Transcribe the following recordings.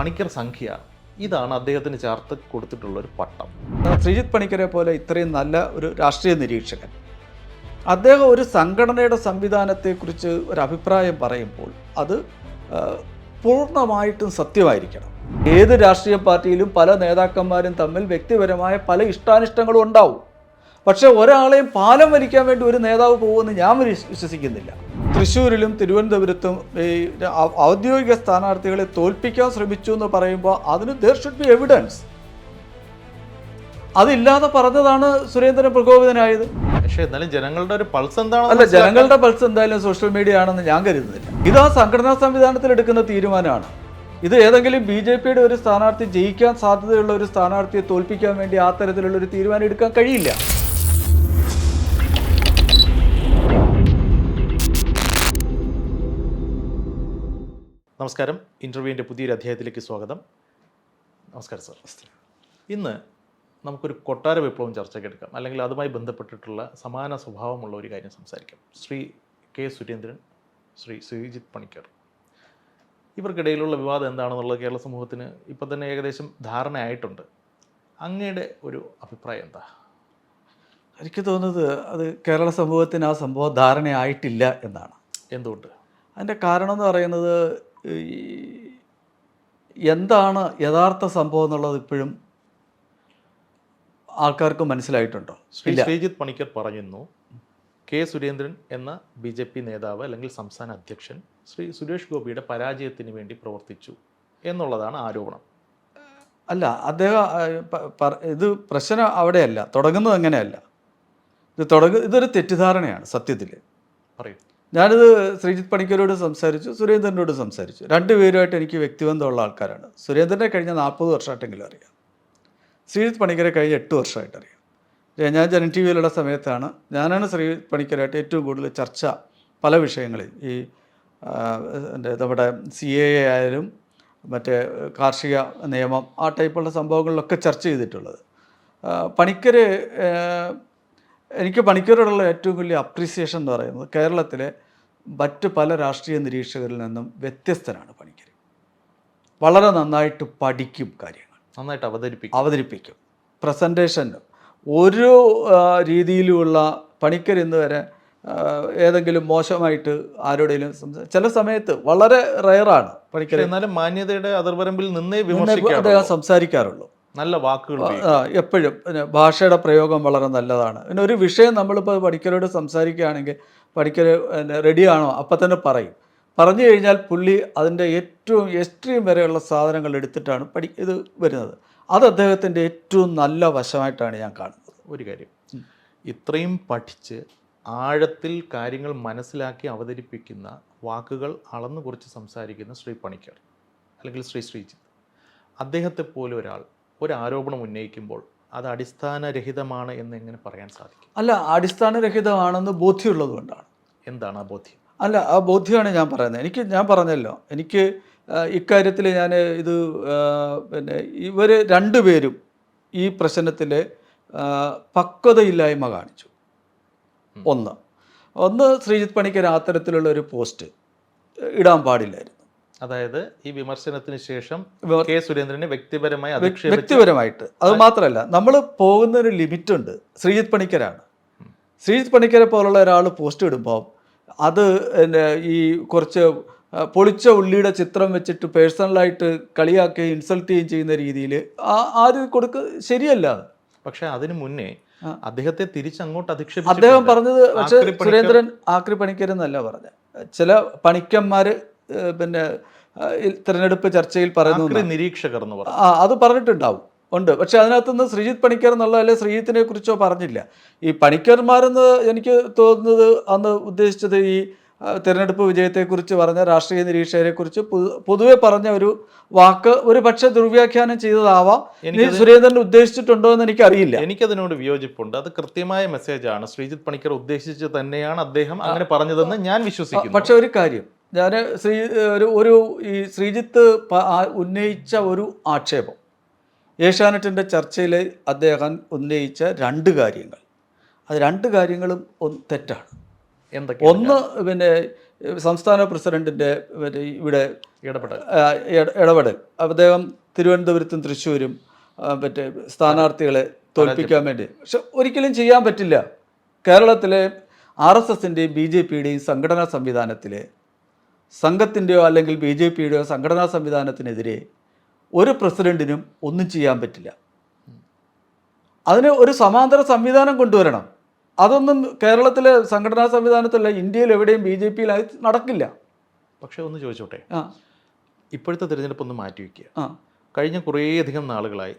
പണിക്കർ സംഖ്യ. ഇതാണ് അദ്ദേഹത്തിന് ചേർത്ത് കൊടുത്തിട്ടുള്ള ഒരു പട്ടം. ശ്രീജിത് പണിക്കരെ പോലെ ഇത്രയും നല്ല ഒരു രാഷ്ട്രീയ നിരീക്ഷകൻ. അദ്ദേഹം ഒരു സംഘടനയുടെ സംവിധാനത്തെക്കുറിച്ച് ഒരു അഭിപ്രായം പറയുമ്പോൾ അത് പൂർണമായിട്ടും സത്യമായിരിക്കണം. ഏത് രാഷ്ട്രീയ പാർട്ടിയിലും പല നേതാക്കന്മാരും തമ്മിൽ വ്യക്തിപരമായ പല ഇഷ്ടാനിഷ്ടങ്ങളും ഉണ്ടാവും. പക്ഷേ ഒരാളെയും പാലം വലിക്കാൻ വേണ്ടി ഒരു നേതാവ് പോകുമെന്ന് ഞാൻ വിശ്വസിക്കുന്നില്ല. തൃശ്ശൂരിലും തിരുവനന്തപുരത്തും ഈ ഔദ്യോഗിക സ്ഥാനാർത്ഥികളെ തോൽപ്പിക്കാൻ ശ്രമിച്ചു എന്ന് പറയുമ്പോൾ അതിന് ദർ ഷുഡ് ബി എവിഡൻസ് അതില്ലാതെ പറഞ്ഞതാണ് സുരേന്ദ്രൻ പ്രകോപിതനായത്. പക്ഷേ എന്നാലും ജനങ്ങളുടെ ഒരു പൾസ് എന്താണ് അല്ല ജനങ്ങളുടെ പൾസ് എന്തായാലും സോഷ്യൽ മീഡിയ ആണെന്ന് ഞാൻ കരുതുന്നില്ല. ഇത് ആ സംഘടനാ സംവിധാനത്തിൽ എടുക്കുന്ന തീരുമാനമാണ്. ഇത് ഏതെങ്കിലും ബി ജെ പിയുടെ ഒരു സ്ഥാനാർത്ഥി ജയിക്കാൻ സാധ്യതയുള്ള ഒരു സ്ഥാനാർത്ഥിയെ തോൽപ്പിക്കാൻ വേണ്ടി ആ തരത്തിലുള്ള ഒരു തീരുമാനം എടുക്കാൻ കഴിയില്ല. നമസ്കാരം. ഇന്റർവ്യൂവിന്റെ പുതിയൊരു അധ്യായത്തിലേക്ക് സ്വാഗതം. നമസ്കാരം സാർ. ഇന്ന് നമുക്കൊരു കൊട്ടാര വിപ്ലവം ചർച്ചയ്ക്ക് എടുക്കാം. അല്ലെങ്കിൽ അതുമായി ബന്ധപ്പെട്ടിട്ടുള്ള സമാന സ്വഭാവമുള്ള ഒരു കാര്യം സംസാരിക്കാം. ശ്രീ കെ സുരേന്ദ്രൻ ശ്രീ ശ്രീജിത്ത് പണിക്കർ. ഇവർക്കിടയിലുള്ള വിവാദം എന്താണെന്നുള്ളത് കേരള സമൂഹത്തിന് ഇപ്പം തന്നെ ഏകദേശം ധാരണയായിട്ടുണ്ട്. അങ്ങയുടെ ഒരു അഭിപ്രായം എന്താ? എനിക്ക് തോന്നുന്നത് അത് കേരള സമൂഹത്തിന് ആ സംഭവം ധാരണയായിട്ടില്ല എന്നാണ്. എന്തുകൊണ്ട്? അതിന്റെ കാരണം എന്ന് പറയുന്നത് എന്താണ് യഥാർത്ഥ സംഭവം എന്നുള്ളത് ഇപ്പോഴും ആൾക്കാർക്ക് മനസ്സിലായിട്ടുണ്ടോ? ശ്രീ ഇല്ല. ശ്രീജിത്ത് പണിക്കർ പറയുന്നു കെ സുരേന്ദ്രൻ എന്ന ബി ജെ പി നേതാവ് അല്ലെങ്കിൽ സംസ്ഥാന അധ്യക്ഷൻ ശ്രീ സുരേഷ് ഗോപിയുടെ പരാജയത്തിന് വേണ്ടി പ്രവർത്തിച്ചു എന്നുള്ളതാണ് ആരോപണം. അല്ല അദ്ദേഹം ഇത് പ്രശ്നം അവിടെയല്ല തുടങ്ങുന്നത് അങ്ങനെയല്ല ഇത് തുടങ്ങ ഇതൊരു തെറ്റിദ്ധാരണയാണ് സത്യത്തിൽ പറയൂ. ഞാനിത് ശ്രീജിത്ത് പണിക്കരോട് സംസാരിച്ചു സുരേന്ദ്രനോട് സംസാരിച്ചു. രണ്ടുപേരുമായിട്ട് എനിക്ക് വ്യക്തിബന്ധമുള്ള ആൾക്കാരാണ്. സുരേന്ദ്രനെ കഴിഞ്ഞ നാൽപ്പത് വർഷമായിട്ടെങ്കിലും അറിയാം. ശ്രീജിത്ത് പണിക്കരെ കഴിഞ്ഞ എട്ട് വർഷമായിട്ട് അറിയാം. ഞാൻ ജനൻ ടി വിയിലുള്ള സമയത്താണ്. ഞാനാണ് ശ്രീജിത്ത് പണിക്കരായിട്ട് ഏറ്റവും കൂടുതൽ ചർച്ച പല വിഷയങ്ങളിൽ. ഈ എന്റെ നമ്മുടെ സി എ എ ആയാലും മറ്റേ കാർഷിക നിയമം ആ ടൈപ്പുള്ള സംഭവങ്ങളിലൊക്കെ ചർച്ച ചെയ്തിട്ടുള്ളത്. പണിക്കർ എനിക്ക് പണിക്കരോടുള്ള ഏറ്റവും വലിയ അപ്രീസിയേഷൻ എന്ന് പറയുന്നത് കേരളത്തിലെ മറ്റ് പല രാഷ്ട്രീയ നിരീക്ഷകരിൽ നിന്നും വ്യത്യസ്തനാണ് പണിക്കർ വളരെ നന്നായിട്ട് പഠിക്കും കാര്യങ്ങൾ. നന്നായിട്ട് അവതരിപ്പിക്കും. അവതരിപ്പിക്കും. പ്രസന്റേഷനും ഒരു രീതിയിലുമുള്ള പണിക്കർ ഇന്ന് വരെ ഏതെങ്കിലും മോശമായിട്ട് ആരോടെങ്കിലും ചില സമയത്ത് വളരെ റയറാണ് പണിക്കർ എന്നാലും മാന്യതയുടെ അതിർവരമ്പിൽ നിന്നേ അദ്ദേഹം വിമർശിക്കാം സംസാരിക്കാറുള്ളൂ. നല്ല വാക്കുകൾ എപ്പോഴും. പിന്നെ ഭാഷയുടെ പ്രയോഗം വളരെ നല്ലതാണ്. പിന്നെ ഒരു വിഷയം നമ്മളിപ്പോൾ പഠിക്കലോട് സംസാരിക്കുകയാണെങ്കിൽ പഠിക്കൽ റെഡിയാണോ അപ്പം തന്നെ പറയും. പറഞ്ഞു കഴിഞ്ഞാൽ പുള്ളി അതിന്റെ ഏറ്റവും എക്സ്ട്രീം വരെയുള്ള സാധനങ്ങൾ എടുത്തിട്ടാണ് പഠി ഇത് വരുന്നത്. അത് അദ്ദേഹത്തിന്റെ ഏറ്റവും നല്ല വശമായിട്ടാണ് ഞാൻ കാണുന്നത്. ഒരു കാര്യം. ഇത്രയും പഠിച്ച് ആഴത്തിൽ കാര്യങ്ങൾ മനസ്സിലാക്കി അവതരിപ്പിക്കുന്ന വാക്കുകൾ അളന്നു കുറിച്ച് സംസാരിക്കുന്ന ശ്രീ പണിക്കർ അല്ലെങ്കിൽ ശ്രീ ശ്രീജിത്ത്. അദ്ദേഹത്തെ പോലെ ഒരാൾ ഒരു ആരോപണം ഉന്നയിക്കുമ്പോൾ അത് അടിസ്ഥാനരഹിതമാണ് എന്ന് എങ്ങനെ പറയാൻ സാധിക്കും? അല്ല അടിസ്ഥാനരഹിതമാണെന്ന് ബോധ്യമുള്ളത് കൊണ്ടാണ്. എന്താണ് ആ ബോധ്യം? അല്ല ആ ബോധ്യമാണ് ഞാൻ പറയുന്നത്. എനിക്ക് ഞാൻ പറഞ്ഞല്ലോ. എനിക്ക് ഇക്കാര്യത്തിൽ ഞാൻ ഇത് പിന്നെ ഇവർ രണ്ടുപേരും ഈ പ്രശ്നത്തിൽ പക്വതയില്ലായ്മ കാണിച്ചു. ഒന്ന് ഒന്ന് ശ്രീജിത് പണിക്കർ അത്തരത്തിലുള്ള ഒരു പോസ്റ്റ് ഇടാൻ പാടില്ലായിരുന്നു. അതായത് ഈ വിമർശനത്തിന് ശേഷം കെ സുരേന്ദ്രനെ വ്യക്തിപരമായി അധിക്ഷേപിച്ച് വ്യക്തിപരമായിട്ട്. അത് മാത്രമല്ല നമ്മൾ പോകുന്ന ഒരു ലിമിറ്റ് ഉണ്ട് ശ്രീജിത് പണിക്കരാണ്. ശ്രീജിത് പണിക്കരെ പോലുള്ള ഒരാൾ പോസ്റ്റ് ഇടുമ്പോൾ അത് ഈ കുറച്ച് പൊളിച്ച ഉള്ളിയുടെ ചിത്രം വെച്ചിട്ട് പേഴ്സണലായിട്ട് കളിയാക്കുകയും ഇൻസൾട്ട് ചെയ്യുകയും ചെയ്യുന്ന രീതിയിൽ ആ ആര് കൊടുക്ക ശരിയല്ല പക്ഷെ അതിനു മുന്നേ അദ്ദേഹത്തെ തിരിച്ചങ്ങോട്ട് അദ്ദേഹം അധിക്ഷേപിച്ചിട്ടുണ്ട്. പറഞ്ഞത് പക്ഷേ സുരേന്ദ്രൻ ആക്രി പണിക്കരെന്നല്ല പറഞ്ഞത്. ചില പണിക്കന്മാർ പിന്നെ തിരഞ്ഞെടുപ്പ് ചർച്ചയിൽ പറയുന്നു നിരീക്ഷകർ എന്ന് പറഞ്ഞു. ആ അത് പറഞ്ഞിട്ടുണ്ടാവും. ഉണ്ട്. പക്ഷെ അതിനകത്തുനിന്ന് ശ്രീജിത്ത് പണിക്കർ എന്നുള്ള അല്ലെ ശ്രീജിത്തിനെ കുറിച്ചോ പറഞ്ഞില്ല. ഈ പണിക്കർമാരെന്ന് എനിക്ക് തോന്നുന്നത് അന്ന് ഉദ്ദേശിച്ചത് ഈ തിരഞ്ഞെടുപ്പ് വിജയത്തെക്കുറിച്ച് പറഞ്ഞ രാഷ്ട്രീയ നിരീക്ഷകരെക്കുറിച്ച് കുറിച്ച് പൊതുവെ പറഞ്ഞ ഒരു വാക്ക് ഒരു പക്ഷെ ദുർവ്യാഖ്യാനം ചെയ്തതാവാം. സുരേന്ദ്രൻ ഉദ്ദേശിച്ചിട്ടുണ്ടോ എന്ന് എനിക്കറിയില്ല. എനിക്കതിനോട് വിയോജിപ്പുണ്ട്. അത് കൃത്യമായ മെസ്സേജാണ് ശ്രീജിത്ത് പണിക്കർ ഉദ്ദേശിച്ച് തന്നെയാണ് അദ്ദേഹം അങ്ങനെ പറഞ്ഞതെന്ന് ഞാൻ വിശ്വസിക്കുന്നു. പക്ഷെ ഒരു കാര്യം. ഞാൻ ശ്രീ ഒരു ഒരു ഈ ശ്രീജിത്ത് ഉന്നയിച്ച ഒരു ആക്ഷേപം. ഏഷ്യാനെറ്റിന്റെ ചർച്ചയിൽ അദ്ദേഹം ഉന്നയിച്ച രണ്ട് കാര്യങ്ങൾ. അത് രണ്ട് കാര്യങ്ങളും ഒന്ന് തെറ്റാണ്. എന്തൊക്കെ ഒന്ന് പിന്നെ സംസ്ഥാന പ്രസിഡന്റിന്റെ ഇവിടെ ഇടപെടൽ. ഇടപെടൽ. അദ്ദേഹം തിരുവനന്തപുരത്തും തൃശ്ശൂരും മറ്റേ സ്ഥാനാർത്ഥികളെ തോൽപ്പിക്കാൻ വേണ്ടി. പക്ഷെ ഒരിക്കലും ചെയ്യാൻ പറ്റില്ല. കേരളത്തിലെ ആർ എസ് എസിന്റെയും ബി ജെ പിയുടെയും സംഘടനാ സംവിധാനത്തിലെ സംഘത്തിന്റെയോ അല്ലെങ്കിൽ ബി ജെ പിയുടെയോ സംഘടനാ സംവിധാനത്തിനെതിരെ ഒരു പ്രസിഡന്റിനും ഒന്നും ചെയ്യാൻ പറ്റില്ല. അതിന് ഒരു സമാന്തര സംവിധാനം കൊണ്ടുവരണം. അതൊന്നും കേരളത്തിലെ സംഘടനാ സംവിധാനത്തിലല്ല ഇന്ത്യയിൽ എവിടെയും ബി ജെ പിയിലായി നടക്കില്ല. പക്ഷേ ഒന്ന് ചോദിച്ചോട്ടെ? ആ. ഇപ്പോഴത്തെ തിരഞ്ഞെടുപ്പ് ഒന്ന് മാറ്റിവെക്കുക ആ. കഴിഞ്ഞ കുറേയധികം നാളുകളായി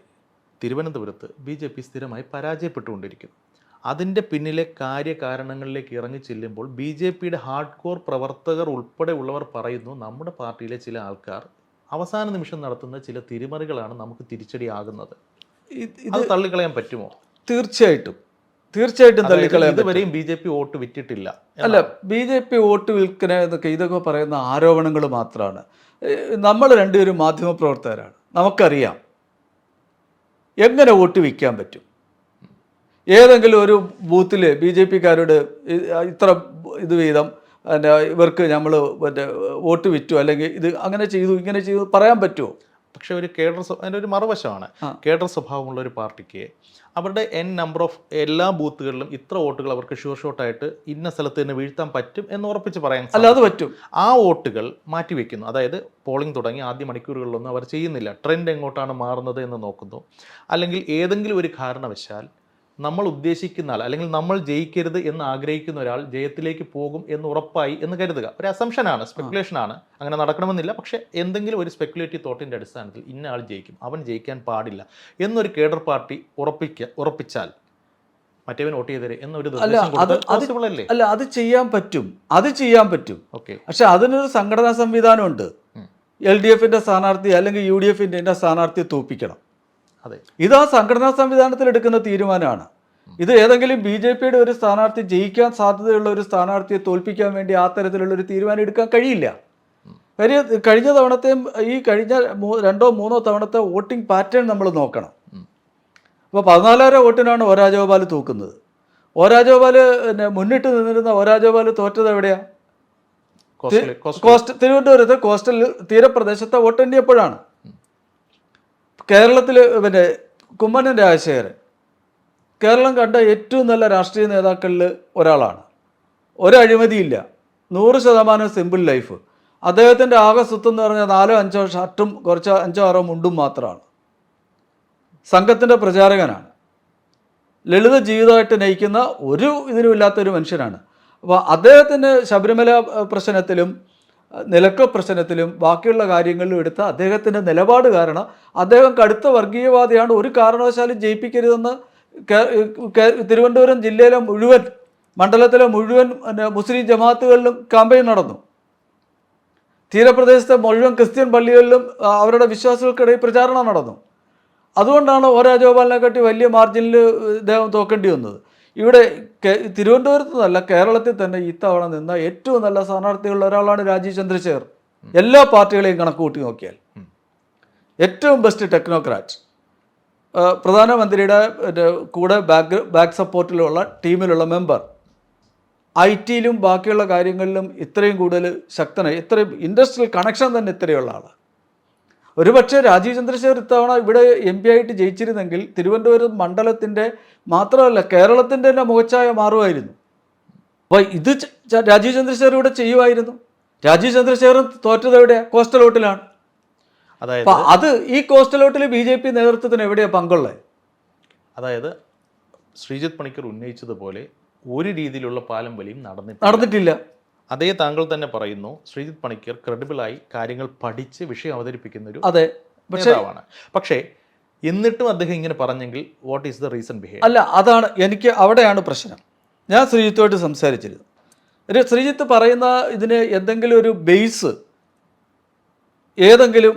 തിരുവനന്തപുരത്ത് ബി ജെ പി സ്ഥിരമായി പരാജയപ്പെട്ടുകൊണ്ടിരിക്കുന്നു. അതിന്റെ പിന്നിലെ കാര്യകാരണങ്ങളിലേക്ക് ഇറങ്ങി ചെല്ലുമ്പോൾ ബി ജെ പിയുടെ ഹാർഡ് കോർ പ്രവർത്തകർ ഉൾപ്പെടെ ഉള്ളവർ പറയുന്നു നമ്മുടെ പാർട്ടിയിലെ ചില ആൾക്കാർ അവസാന നിമിഷം നടത്തുന്ന ചില തിരിമറികളാണ് നമുക്ക് തിരിച്ചടിയാകുന്നത്. ഇത് ഇത് തള്ളിക്കളയാൻ പറ്റുമോ? തീർച്ചയായിട്ടും. തീർച്ചയായിട്ടും തള്ളിക്കളയാൻ. ഇതുവരെയും ബി ജെ പി വോട്ട് വിറ്റിട്ടില്ല അല്ല ബി ജെ പി വോട്ട് വിൽക്കണ എന്നൊക്കെ ഇതൊക്കെ പറയുന്ന ആരോപണങ്ങൾ മാത്രമാണ് നമ്മൾ രണ്ടുപേരും മാധ്യമപ്രവർത്തകരാണ്. നമുക്കറിയാം. എങ്ങനെ വോട്ട് വിൽക്കാൻ പറ്റും? ഏതെങ്കിലും ഒരു ബൂത്തിൽ ബി ജെ പിക്കാരോട് ഇത്ര ഇത് വീതം പിന്നെ ഇവർക്ക് നമ്മൾ മറ്റേ വോട്ട് വിറ്റു അല്ലെങ്കിൽ ഇത് അങ്ങനെ ചെയ്തു ഇങ്ങനെ ചെയ്തു പറയാൻ പറ്റുമോ പക്ഷേ ഒരു കേഡർ അതിന്റെ ഒരു മറുവശമാണ്. കേഡർ സ്വഭാവമുള്ള ഒരു പാർട്ടിക്ക് അവരുടെ എൻ നമ്പർ ഓഫ് എല്ലാ ബൂത്തുകളിലും ഇത്ര വോട്ടുകൾ അവർക്ക് ഷുവർ ഷോട്ടായിട്ട് ഇന്ന സ്ഥലത്ത് തന്നെ വീഴ്ത്താൻ പറ്റും എന്ന് ഉറപ്പിച്ച് പറയാൻ അല്ല അത് പറ്റും. ആ വോട്ടുകൾ മാറ്റിവെക്കുന്നു അതായത് പോളിംഗ് തുടങ്ങി ആദ്യ മണിക്കൂറുകളിലൊന്നും അവർ ചെയ്യുന്നില്ല. ട്രെൻഡ് എങ്ങോട്ടാണ് മാറുന്നത് എന്ന് നോക്കുന്നു. അല്ലെങ്കിൽ ഏതെങ്കിലും ഒരു കാരണവശാൽ നമ്മൾ ഉദ്ദേശിക്കുന്ന ആൾ അല്ലെങ്കിൽ നമ്മൾ ജയിക്കരുത് എന്ന് ആഗ്രഹിക്കുന്ന ഒരാൾ ജയത്തിലേക്ക് പോകും എന്ന് ഉറപ്പായി എന്ന് കരുതുക. ഒരു അസംഷനാണ് സ്പെക്കുലേഷൻ ആണ്. അങ്ങനെ നടക്കണമെന്നില്ല. പക്ഷേ എന്തെങ്കിലും ഒരു സ്പെക്കുലേറ്റീവ് തോട്ടിന്റെ അടിസ്ഥാനത്തിൽ ഇന്ന ആൾ ജയിക്കും അവൻ ജയിക്കാൻ പാടില്ല എന്നൊരു കേഡർ പാർട്ടി ഉറപ്പിക്ക ഉറപ്പിച്ചാൽ മറ്റേവൻ വോട്ട് ചെയ്തേരെ എന്നൊരു അല്ല അത് ചെയ്യാൻ പറ്റും. അത് ചെയ്യാൻ പറ്റും. ഓക്കെ പക്ഷെ അതിനൊരു സംഘടനാ സംവിധാനമുണ്ട്. എൽ ഡി എഫിന്റെ സ്ഥാനാർത്ഥി അല്ലെങ്കിൽ യു ഡി എഫിന്റെ സ്ഥാനാർത്ഥിയെ തോപ്പിക്കണം അതെ. ഇത് ആ സംഘടനാ സംവിധാനത്തിൽ എടുക്കുന്ന തീരുമാനമാണ്. ഇത് ഏതെങ്കിലും ബി ജെ പിയുടെ ഒരു സ്ഥാനാർത്ഥി ജയിക്കാൻ സാധ്യതയുള്ള ഒരു സ്ഥാനാർത്ഥിയെ തോൽപ്പിക്കാൻ വേണ്ടി ആ തരത്തിലുള്ള ഒരു തീരുമാനം എടുക്കാൻ കഴിയില്ല. കാര്യം കഴിഞ്ഞ തവണത്തെയും ഈ കഴിഞ്ഞ രണ്ടോ മൂന്നോ തവണത്തെ വോട്ടിംഗ് പാറ്റേൺ നമ്മൾ നോക്കണം. അപ്പോൾ പതിനാലായിരം വോട്ടിനാണ് ഒ രാജഗോപാൽ തൂക്കുന്നത്. ഒ രാജഗോപാൽ പിന്നെ മുന്നിട്ട് നിന്നിരുന്ന ഒ രാജഗോപാൽ തോറ്റത് എവിടെയാണ് കോസ്റ്റ് തിരുവനന്തപുരത്ത് കോസ്റ്റൽ തീരപ്രദേശത്തെ വോട്ട് എണ്ണിയപ്പോഴാണ് കേരളത്തിൽ പിന്നെ കുമ്മനം രാജശേഖരൻ കേരളം കണ്ട ഏറ്റവും നല്ല രാഷ്ട്രീയ നേതാക്കളിൽ ഒരാളാണ്. ഒരഴിമതിയില്ല നൂറ് ശതമാനം സിമ്പിൾ ലൈഫ്. അദ്ദേഹത്തിന്റെ ആകെ സ്വത്ത് എന്ന് പറഞ്ഞാൽ നാലോ അഞ്ചോ ഷർട്ടും കുറച്ച് അഞ്ചോ ആറോ മുണ്ടും മാത്രമാണ്. സംഘത്തിന്റെ പ്രചാരകനാണ്. ലളിത ജീവിതമായിട്ട് നയിക്കുന്ന ഒരു ഇതിനുമില്ലാത്തൊരു മനുഷ്യനാണ്. അപ്പോൾ അദ്ദേഹത്തിന്റെ ശബരിമല പ്രശ്നത്തിലും നിലക്ക പ്രശ്നത്തിലും ബാക്കിയുള്ള കാര്യങ്ങളിലും എടുത്ത അദ്ദേഹത്തിന്റെ നിലപാട് കാരണം അദ്ദേഹം കടുത്ത വർഗീയവാദിയാണ്. ഒരു കാരണവശാലും ജയിപ്പിക്കരുതെന്ന് തിരുവനന്തപുരം ജില്ലയിലെ മുഴുവൻ മണ്ഡലത്തിലെ മുഴുവൻ മുസ്ലിം ജമാഅത്തുകളിലും ക്യാമ്പയിൻ നടന്നു. തീരപ്രദേശത്തെ മുഴുവൻ ക്രിസ്ത്യൻ പള്ളികളിലും അവരുടെ വിശ്വാസികൾക്കിടയിൽ പ്രചാരണം നടന്നു. അതുകൊണ്ടാണ് ഒ രാജഗോപാലിനെ കാട്ടി വലിയ മാർജിനിൽ ഇദ്ദേഹം തോക്കേണ്ടി വന്നത്. ഇവിടെ തിരുവനന്തപുരത്ത് നിന്നല്ല കേരളത്തിൽ തന്നെ ഇത്തവണ നിന്ന ഏറ്റവും നല്ല സ്ഥാനാർത്ഥികളിൽ ഒരാളാണ് രാജീവ് ചന്ദ്രശേഖർ. എല്ലാ പാർട്ടികളെയും കണക്ക് കൂട്ടി നോക്കിയാൽ ഏറ്റവും ബെസ്റ്റ് ടെക്നോക്രാറ്റ്. പ്രധാനമന്ത്രിയുടെ കൂടെ ബാക്ക് ബാക്ക് സപ്പോർട്ടിലുള്ള ടീമിലുള്ള മെമ്പർ. ഐ ടിയിലും ബാക്കിയുള്ള കാര്യങ്ങളിലും ഇത്രയും കൂടുതൽ ശക്തനായി ഇത്രയും ഇൻഡസ്ട്രിയൽ കണക്ഷൻ തന്നെ ഇത്രയുള്ള ആളാണ്. ഒരുപക്ഷെ രാജീവ് ചന്ദ്രശേഖർ ഇത്തവണ ഇവിടെ എം പി ആയിട്ട് ജയിച്ചിരുന്നെങ്കിൽ തിരുവനന്തപുരം മണ്ഡലത്തിന്റെ മാത്രമല്ല കേരളത്തിന്റെ തന്നെ മുഖച്ഛായ മാറുമായിരുന്നു. അപ്പോൾ ഇത് രാജീവ് ചന്ദ്രശേഖർ ഇവിടെ ചെയ്യുമായിരുന്നു. രാജീവ് ചന്ദ്രശേഖർ തോറ്റത് എവിടെ കോസ്റ്റൽ വോട്ടിലാണ്. അതായത് അത് ഈ കോസ്റ്റൽ വോട്ടിൽ ബി ജെ പി നേതൃത്വത്തിന് എവിടെയാണ് പങ്കുള്ളത്? അതായത് ശ്രീജിത് പണിക്കർ ഉന്നയിച്ചതുപോലെ ഒരു രീതിയിലുള്ള പാലം വലിയും നടന്നിട്ടില്ല. അതേ താങ്കൾ തന്നെ പറയുന്നു ശ്രീജിത് പണിക്കർ ക്രെഡിബിളായി കാര്യങ്ങൾ പഠിച്ച് വിഷയം അവതരിപ്പിക്കുന്ന ഒരു അതെ. പക്ഷേ പക്ഷേ എന്നിട്ടും അദ്ദേഹം ഇങ്ങനെ പറഞ്ഞെങ്കിൽ what is the reason behave അല്ല അതാണ് എനിക്ക് അവിടെയാണ് പ്രശ്നം. ഞാൻ ശ്രീജിത്തുമായിട്ട് സംസാരിച്ചിരുന്നു. ഒരു ശ്രീജിത്ത് പറയുന്ന ഇതിന് എന്തെങ്കിലും ഒരു ബേസ് ഏതെങ്കിലും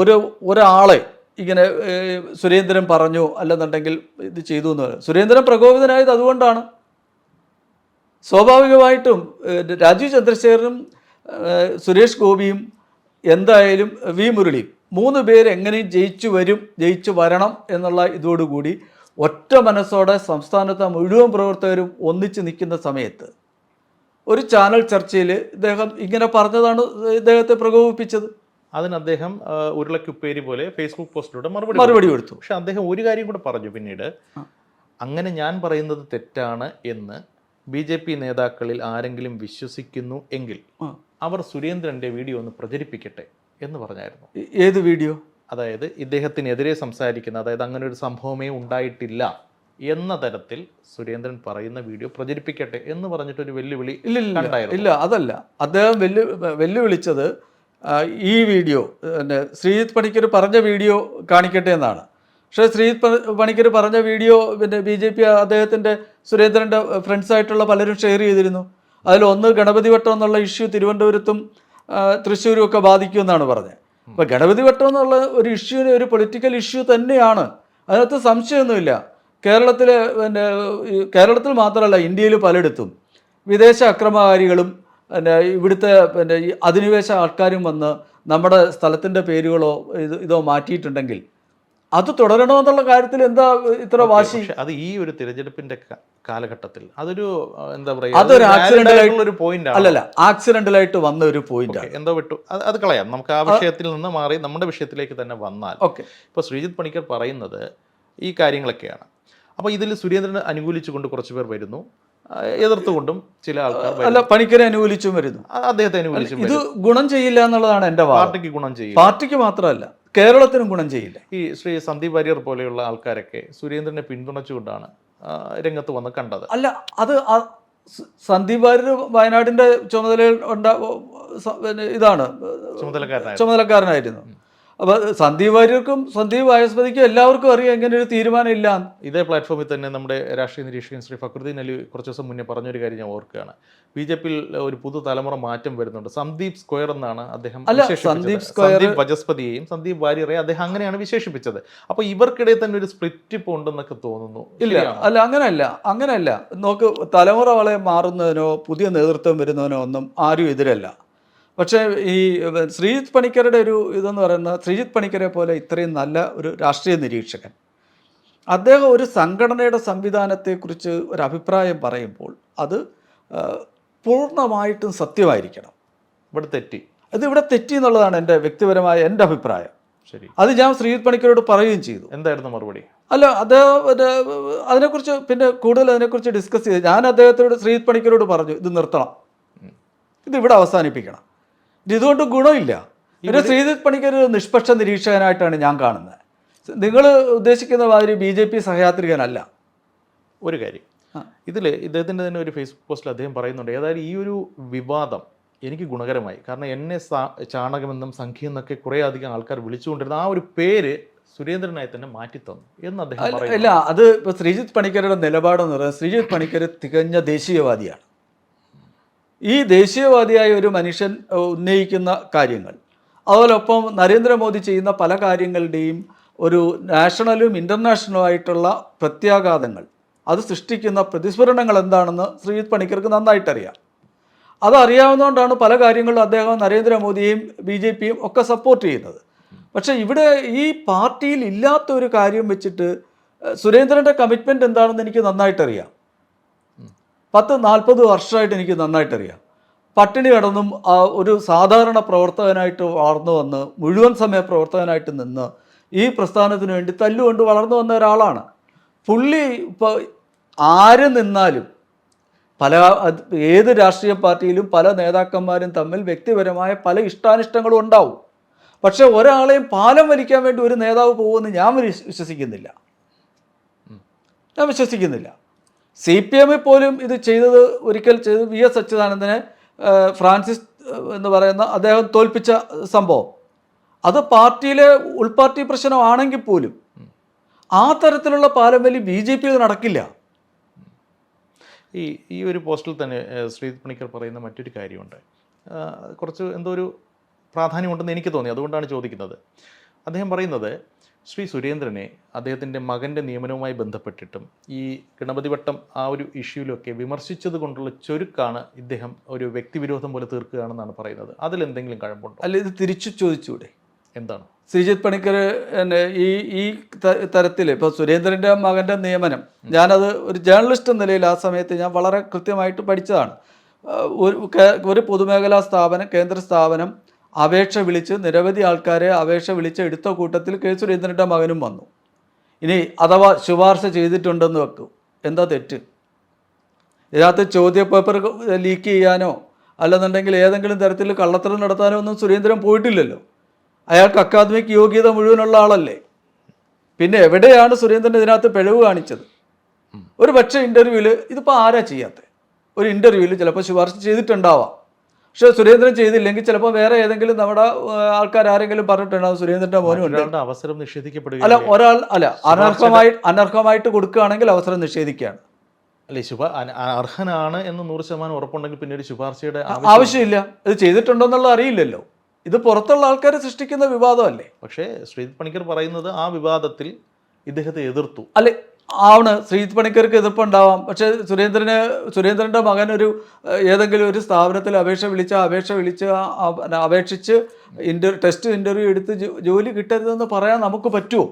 ഒരു ഒരാളെ ഇങ്ങനെ സുരേന്ദ്രൻ പറഞ്ഞു അല്ലെന്നുണ്ടെങ്കിൽ ഇത് ചെയ്തു എന്ന് പറയുന്നത് സുരേന്ദ്രൻ പ്രകോപിതനായത് അതുകൊണ്ടാണ്. സ്വാഭാവികമായിട്ടും രാജീവ് ചന്ദ്രശേഖരനും സുരേഷ് ഗോപിയും എന്തായാലും വി മുരളിയും മൂന്ന് പേര് എങ്ങനെയും ജയിച്ചു വരും ജയിച്ചു വരണം എന്നുള്ള ഇതോടുകൂടി ഒറ്റ മനസ്സോടെ സംസ്ഥാനത്തെ മുഴുവൻ പ്രവർത്തകരും ഒന്നിച്ച് നിൽക്കുന്ന സമയത്ത് ഒരു ചാനൽ ചർച്ചയിൽ ഇദ്ദേഹം ഇങ്ങനെ പറഞ്ഞതാണ് ഇദ്ദേഹത്തെ പ്രകോപിപ്പിച്ചത്. അതിന് അദ്ദേഹം ഉരുളക്കുപ്പേരി പോലെ ഫേസ്ബുക്ക് പോസ്റ്റിലൂടെ മറുപടി മറുപടി കൊടുത്തു. പക്ഷെ അദ്ദേഹം ഒരു കാര്യം കൂടെ പറഞ്ഞു പിന്നീട്. അങ്ങനെ ഞാൻ പറയുന്നത് തെറ്റാണ് എന്ന് ബി ജെ പി നേതാക്കളിൽ ആരെങ്കിലും വിശ്വസിക്കുന്നു എങ്കിൽ അവർ സുരേന്ദ്രന്റെ വീഡിയോ ഒന്ന് പ്രചരിപ്പിക്കട്ടെ എന്ന് പറഞ്ഞായിരുന്നു. ഏത് വീഡിയോ? അതായത് ഇദ്ദേഹത്തിനെതിരെ സംസാരിക്കുന്ന അതായത് അങ്ങനെ ഒരു സംഭവമേ ഉണ്ടായിട്ടില്ല എന്ന തരത്തിൽ സുരേന്ദ്രൻ പറയുന്ന വീഡിയോ പ്രചരിപ്പിക്കട്ടെ എന്ന് പറഞ്ഞിട്ട് ഒരു വെല്ലുവിളി ഇല്ല ഇല്ല അതല്ല. അദ്ദേഹം വെല്ലു വെല്ലുവിളിച്ചത് ഈ വീഡിയോ പിന്നെ ശ്രീജിത്ത് പണിക്കർ പറഞ്ഞ വീഡിയോ കാണിക്കട്ടെ എന്നാണ്. പക്ഷേ ശ്രീജിത്ത് പണിക്കർ പറഞ്ഞ വീഡിയോ പിന്നെ ബി ജെ പി അദ്ദേഹത്തിന്റെ സുരേന്ദ്രന്റെ ഫ്രണ്ട്സായിട്ടുള്ള പലരും ഷെയർ ചെയ്തിരുന്നു. അതിൽ ഒന്ന് ഗണപതി വട്ടം എന്നുള്ള ഇഷ്യൂ തിരുവനന്തപുരത്തും തൃശ്ശൂരും ഒക്കെ ബാധിക്കുമെന്നാണ് പറഞ്ഞത്. അപ്പോൾ ഗണപതി വട്ടം എന്നുള്ള ഒരു ഇഷ്യൂ ഒരു പൊളിറ്റിക്കൽ ഇഷ്യൂ തന്നെയാണ്. അതിനകത്ത് സംശയമൊന്നുമില്ല. കേരളത്തിലെ പിന്നെ കേരളത്തിൽ മാത്രമല്ല ഇന്ത്യയിൽ പലയിടത്തും വിദേശ അക്രമകാരികളും പിന്നെ ഇവിടുത്തെ പിന്നെ അധിനിവേശ ആൾക്കാരും വന്ന് നമ്മുടെ സ്ഥലത്തിന്റെ പേരുകളോ ഇത് ഇതോ മാറ്റിയിട്ടുണ്ടെങ്കിൽ അത് തുടരണമെന്നുള്ള കാര്യത്തിൽ എന്താ ഇത്ര വാശി? അത് ഈ ഒരു തിരഞ്ഞെടുപ്പിന്റെ കാലഘട്ടത്തിൽ അതൊരു എന്താ പറയുക അതൊരു ആക്സിഡന്റൽ ആയിട്ടുള്ള പറയുക ഒരു പോയിന്റ് അല്ലല്ല ആക്സിഡന്റലായിട്ട് വന്ന ഒരു പോയിന്റ് എന്തോ വിട്ടു? അത് കളയാം. നമുക്ക് ആ വിഷയത്തിൽ നിന്ന് മാറി നമ്മുടെ വിഷയത്തിലേക്ക് തന്നെ വന്നാൽ. ഓക്കെ. ഇപ്പോൾ ശ്രീജിത്ത് പണിക്കർ പറയുന്നത് ഈ കാര്യങ്ങളൊക്കെയാണ്. അപ്പോൾ ഇതിൽ സുരേന്ദ്രനെ അനുകൂലിച്ചുകൊണ്ട് കുറച്ചു പേർ വരുന്നു. എതിർത്തുകൊണ്ടും ചില ആൾക്കാർ. അല്ല പണിക്കരെ അനുകൂലിച്ചും വരുന്നു. അദ്ദേഹത്തെ അനുകൂലിച്ചും ഇത് ഗുണം ചെയ്യില്ല എന്നുള്ളതാണ് എന്റെ പാർട്ടിക്ക് ഗുണം ചെയ്യും പാർട്ടിക്ക് മാത്രമല്ല കേരളത്തിനും ഗുണം ചെയ്യില്ല? ഈ ശ്രീ സന്ദീപ് വാര്യർ പോലെയുള്ള ആൾക്കാരൊക്കെ സുരേന്ദ്രനെ പിന്തുണച്ചുകൊണ്ടാണ് രംഗത്ത് വന്ന് കണ്ടത്. അല്ല അത് സന്ദീപ് വാര്യർ വയനാടിന്റെ ചുമതല ഉണ്ട ഇതാണ് ചുമതലക്കാരനായ ചുമതലക്കാരനായിരുന്നു. അപ്പൊ സന്ദീപ് വാര്യർക്കും സന്ദീപ് വായസ്പതിക്കും എല്ലാവർക്കും അറിയാം ഇങ്ങനെ ഒരു തീരുമാനം ഇല്ല ഇതേ പ്ലാറ്റ്ഫോമിൽ തന്നെ നമ്മുടെ രാഷ്ട്രീയ നിരീക്ഷകൻ ശ്രീ ഫക്രുദ്ദീൻ അലി കുറച്ച് ദിവസം മുന്നേ പറഞ്ഞൊരു കാര്യം ഞാൻ ഓർക്കുകയാണ്. ബി ജെ പിയിൽ ഒരു പുതുതലമുറ മാറ്റം വരുന്നുണ്ട്. സന്ദീപ് സ്ക്വയർ എന്നാണ് അദ്ദേഹം സന്ദീപ് സ്ക്വയർ- സന്ദീപ് വജസ്പതിയെയും സന്ദീപ് വാര്യറെ അദ്ദേഹം അങ്ങനെയാണ് വിശേഷിപ്പിച്ചത്. അപ്പോൾ ഇവർക്കിടയിൽ തന്നെ ഒരു സ്പ്ലിറ്റ് ഇപ്പോൾ ഉണ്ടെന്നൊക്കെ തോന്നുന്നു. ഇല്ല അല്ല അങ്ങനെയല്ല അങ്ങനെയല്ല. നോക്ക് തലമുറ വളരെ മാറുന്നതിനോ പുതിയ നേതൃത്വം വരുന്നതിനോ ഒന്നും ആരും എതിരല്ല. പക്ഷേ ഈ ശ്രീജിത് പണിക്കരുടെ ഒരു ഇതെന്ന് പറയുന്ന ശ്രീജിത് പണിക്കരെ പോലെ ഇത്രയും നല്ല ഒരു രാഷ്ട്രീയ നിരീക്ഷകൻ. അദ്ദേഹം ഒരു സംഘടനയുടെ സംവിധാനത്തെക്കുറിച്ച് ഒരു അഭിപ്രായം പറയുമ്പോൾ അത് പൂർണമായിട്ടും സത്യമായിരിക്കണം. ഇവിടെ തെറ്റി. അത് ഇവിടെ തെറ്റി എന്നുള്ളതാണ് എന്റെ വ്യക്തിപരമായ എന്റെ അഭിപ്രായം. ശരി. അത് ഞാൻ ശ്രീജിത് പണിക്കരോട് പറയുകയും ചെയ്തു. എന്തായിരുന്നു മറുപടി? അല്ല അദ്ദേഹം അതിനെക്കുറിച്ച് പിന്നെ കൂടുതൽ അതിനെക്കുറിച്ച് ഡിസ്കസ് ചെയ്ത് ഞാൻ അദ്ദേഹത്തോട് ശ്രീജിത് പണിക്കരോട് പറഞ്ഞു ഇത് നിർത്തണം. ഇത് ഇവിടെ അവസാനിപ്പിക്കണം. ഇതുകൊണ്ട് ഗുണമില്ല. ഒരു ശ്രീജിത് പണിക്കർ ഒരു നിഷ്പക്ഷ നിരീക്ഷകനായിട്ടാണ് ഞാൻ കാണുന്നത്. നിങ്ങൾ ഉദ്ദേശിക്കുന്ന മാതിരി ബി ജെ പി സഹയാത്രികനല്ല. ഒരു കാര്യം. ഇതിൽ ഇദ്ദേഹത്തിന്റെ തന്നെ ഒരു ഫേസ്ബുക്ക് പോസ്റ്റിൽ അദ്ദേഹം പറയുന്നുണ്ട് ഏതായാലും ഈ ഒരു വിവാദം എനിക്ക് ഗുണകരമായി. കാരണം എന്നെ സാ- ചാണകമെന്നും സംഖ്യ എന്നൊക്കെ കുറേ അധികം ആൾക്കാർ വിളിച്ചുകൊണ്ടിരുന്ന ആ ഒരു പേര് സുരേന്ദ്രനായി തന്നെ മാറ്റിത്തന്നു എന്ന് അദ്ദേഹം അല്ല ഇല്ല അത് ഇപ്പോൾ ശ്രീജിത്ത് പണിക്കരുടെ നിലപാടെന്ന് പറയുന്നത് ശ്രീജിത്ത് പണിക്കർ തികഞ്ഞ ദേശീയവാദിയാണ്. ഈ ദേശീയവാദിയായ ഒരു മനുഷ്യൻ ഉന്നയിക്കുന്ന കാര്യങ്ങൾ. അതോടൊപ്പം നരേന്ദ്രമോദി ചെയ്യുന്ന പല കാര്യങ്ങളുടെയും ഒരു നാഷണലും ഇന്റർനാഷണലും ആയിട്ടുള്ള പ്രത്യാഘാതങ്ങൾ അത് സൃഷ്ടിക്കുന്ന പ്രതിസ്ഫുരണങ്ങൾ എന്താണെന്ന് ശ്രീജിത് പണിക്കർക്ക് നന്നായിട്ടറിയാം. അതറിയാവുന്നതുകൊണ്ടാണ് പല കാര്യങ്ങളും അദ്ദേഹം നരേന്ദ്രമോദിയെയും ബി ജെ പിയും ഒക്കെ സപ്പോർട്ട് ചെയ്യുന്നത്. പക്ഷേ ഇവിടെ ഈ പാർട്ടിയിൽ ഇല്ലാത്ത ഒരു കാര്യം വെച്ചിട്ട് സുരേന്ദ്രന്റെ കമ്മിറ്റ്മെന്റ് എന്താണെന്ന് എനിക്ക് നന്നായിട്ടറിയാം. പത്ത് നാൽപ്പത് വർഷമായിട്ട് എനിക്ക് നന്നായിട്ടറിയാം. പട്ടിണി കിടന്നും ഒരു സാധാരണ പ്രവർത്തകനായിട്ട് വളർന്നു വന്ന് മുഴുവൻ സമയ പ്രവർത്തകനായിട്ട് നിന്ന് ഈ പ്രസ്ഥാനത്തിന് വേണ്ടി തല്ലുകൊണ്ട് വളർന്നു വന്ന ഒരാളാണ്. പുള്ളി ഇപ്പോൾ ആര് നിന്നാലും പല ഏത് രാഷ്ട്രീയ പാർട്ടിയിലും പല നേതാക്കന്മാരും തമ്മിൽ വ്യക്തിപരമായ പല ഇഷ്ടാനിഷ്ടങ്ങളും ഉണ്ടാവും. പക്ഷേ ഒരാളെയും പാലം വലിക്കാൻ വേണ്ടി ഒരു നേതാവ് പോകുമെന്ന് ഞാൻ വിശ്വസിക്കുന്നില്ല. ഞാൻ വിശ്വസിക്കുന്നില്ല. സി പി എമ്മിൽ പോലും ഇത് ചെയ്തത് ഒരിക്കൽ ചെയ്ത് വി എസ് അച്യുതാനന്ദനെ ഫ്രാൻസിസ് എന്ന് പറയുന്ന അദ്ദേഹം തോൽപ്പിച്ച സംഭവം. അത് പാർട്ടിയിലെ ഉൾപാർട്ടി പ്രശ്നമാണെങ്കിൽ പോലും ആ തരത്തിലുള്ള പാലം വലി ബി ജെ പിയിൽ നടക്കില്ല. ഈ ഈ ഒരു പോസ്റ്റിൽ തന്നെ ശ്രീ പണിക്കർ പറയുന്ന മറ്റൊരു കാര്യമുണ്ട്. കുറച്ച് എന്തോ ഒരു പ്രാധാന്യമുണ്ടെന്ന് എനിക്ക് തോന്നി അതുകൊണ്ടാണ് ചോദിക്കുന്നത്. അദ്ദേഹം പറയുന്നത് ശ്രീ സുരേന്ദ്രനെ അദ്ദേഹത്തിന്റെ മകന്റെ നിയമനവുമായി ബന്ധപ്പെട്ടിട്ടും ഈ ഗണപതി വട്ടം ആ ഒരു ഇഷ്യൂലൊക്കെ വിമർശിച്ചത് കൊണ്ടുള്ള ചുരുക്കാണ് ഇദ്ദേഹം ഒരു വ്യക്തിവിരോധം പോലെ തീർക്കുകയാണെന്നാണ് പറയുന്നത്. അതിലെന്തെങ്കിലും കഴമ്പുണ്ടോ? അല്ല ഇത് തിരിച്ചു ചോദിച്ചൂടെ? എന്താണ്? ശ്രീജിത് പണിക്കർ എന്നെ ഈ ഈ തരത്തിൽ ഇപ്പോൾ സുരേന്ദ്രന്റെ മകന്റെ നിയമനം ഞാനത് ഒരു ജേർണലിസ്റ്റ് എന്ന നിലയിൽ ആ സമയത്ത് ഞാൻ വളരെ കൃത്യമായിട്ട് പഠിച്ചതാണ്. ഒരു ഒരു പൊതുമേഖലാ സ്ഥാപനം കേന്ദ്ര സ്ഥാപനം അപേക്ഷ വിളിച്ച് നിരവധി ആൾക്കാരെ അപേക്ഷ വിളിച്ച് എടുത്ത കൂട്ടത്തിൽ കെ സുരേന്ദ്രന്റെ മകനും വന്നു. ഇനി അഥവാ ശുപാർശ ചെയ്തിട്ടുണ്ടെന്ന് വെക്കും. എന്താ തെറ്റ്? ഇതിനകത്ത് ചോദ്യപേപ്പർ ലീക്ക് ചെയ്യാനോ അല്ലെന്നുണ്ടെങ്കിൽ ഏതെങ്കിലും തരത്തിൽ കള്ളത്തരം നടത്താനോ ഒന്നും സുരേന്ദ്രൻ പോയിട്ടില്ലല്ലോ. അയാൾക്ക് അക്കാദമിക് യോഗ്യത മുഴുവനുള്ള ആളല്ലേ? പിന്നെ എവിടെയാണ് സുരേന്ദ്രൻ ഇതിനകത്ത് പിഴവ് കാണിച്ചത്? ഒരു പക്ഷേ ഇന്റർവ്യൂവിൽ ഇതിപ്പോൾ ആരാ ചെയ്യാത്തത് ഒരു ഇന്റർവ്യൂവിൽ ചിലപ്പോൾ ശുപാർശ ചെയ്തിട്ടുണ്ടാവാം. പക്ഷേ സുരേന്ദ്രൻ ചെയ്തില്ലെങ്കിൽ ചിലപ്പോൾ വേറെ ഏതെങ്കിലും നമ്മുടെ ആൾക്കാർ ആരെങ്കിലും പറഞ്ഞിട്ടുണ്ടാവും. സുരേന്ദ്രന്റെ മോനും അവസരം നിഷേധിക്കപ്പെടുക അല്ല ഒരാൾ അല്ല അനർഹമായി അനർഹമായിട്ട് കൊടുക്കുകയാണെങ്കിൽ അവസരം നിഷേധിക്കുകയാണ്. അല്ലെ ശുഭ അർഹനാണ് എന്ന് നൂറ് ശതമാനം ഉറപ്പുണ്ടെങ്കിൽ പിന്നീട് ശുപാർശയുടെ ആവശ്യമില്ല. ഇത് ചെയ്തിട്ടുണ്ടോ എന്നുള്ളത് അറിയില്ലല്ലോ. ഇത് പുറത്തുള്ള ആൾക്കാരെ സൃഷ്ടിക്കുന്ന വിവാദമല്ലേ? പക്ഷേ ശ്രീജിത് പണിക്കർ പറയുന്നത് ആ വിവാദത്തിൽ ഇദ്ദേഹത്തെ എതിർത്തു. അല്ലെ ആണ്. ശ്രീജിത് പണിക്കർക്ക് എതിർപ്പുണ്ടാവാം പക്ഷേ സുരേന്ദ്രന് സുരേന്ദ്രന്റെ മകൻ ഒരു ഏതെങ്കിലും ഒരു സ്ഥാപനത്തിൽ അപേക്ഷ വിളിച്ച അപേക്ഷ വിളിച്ച് അപേക്ഷിച്ച് ഇന്റർ ടെസ്റ്റ് ഇന്റർവ്യൂ എടുത്ത് ജോലി കിട്ടരുതെന്ന് പറയാൻ നമുക്ക് പറ്റുമോ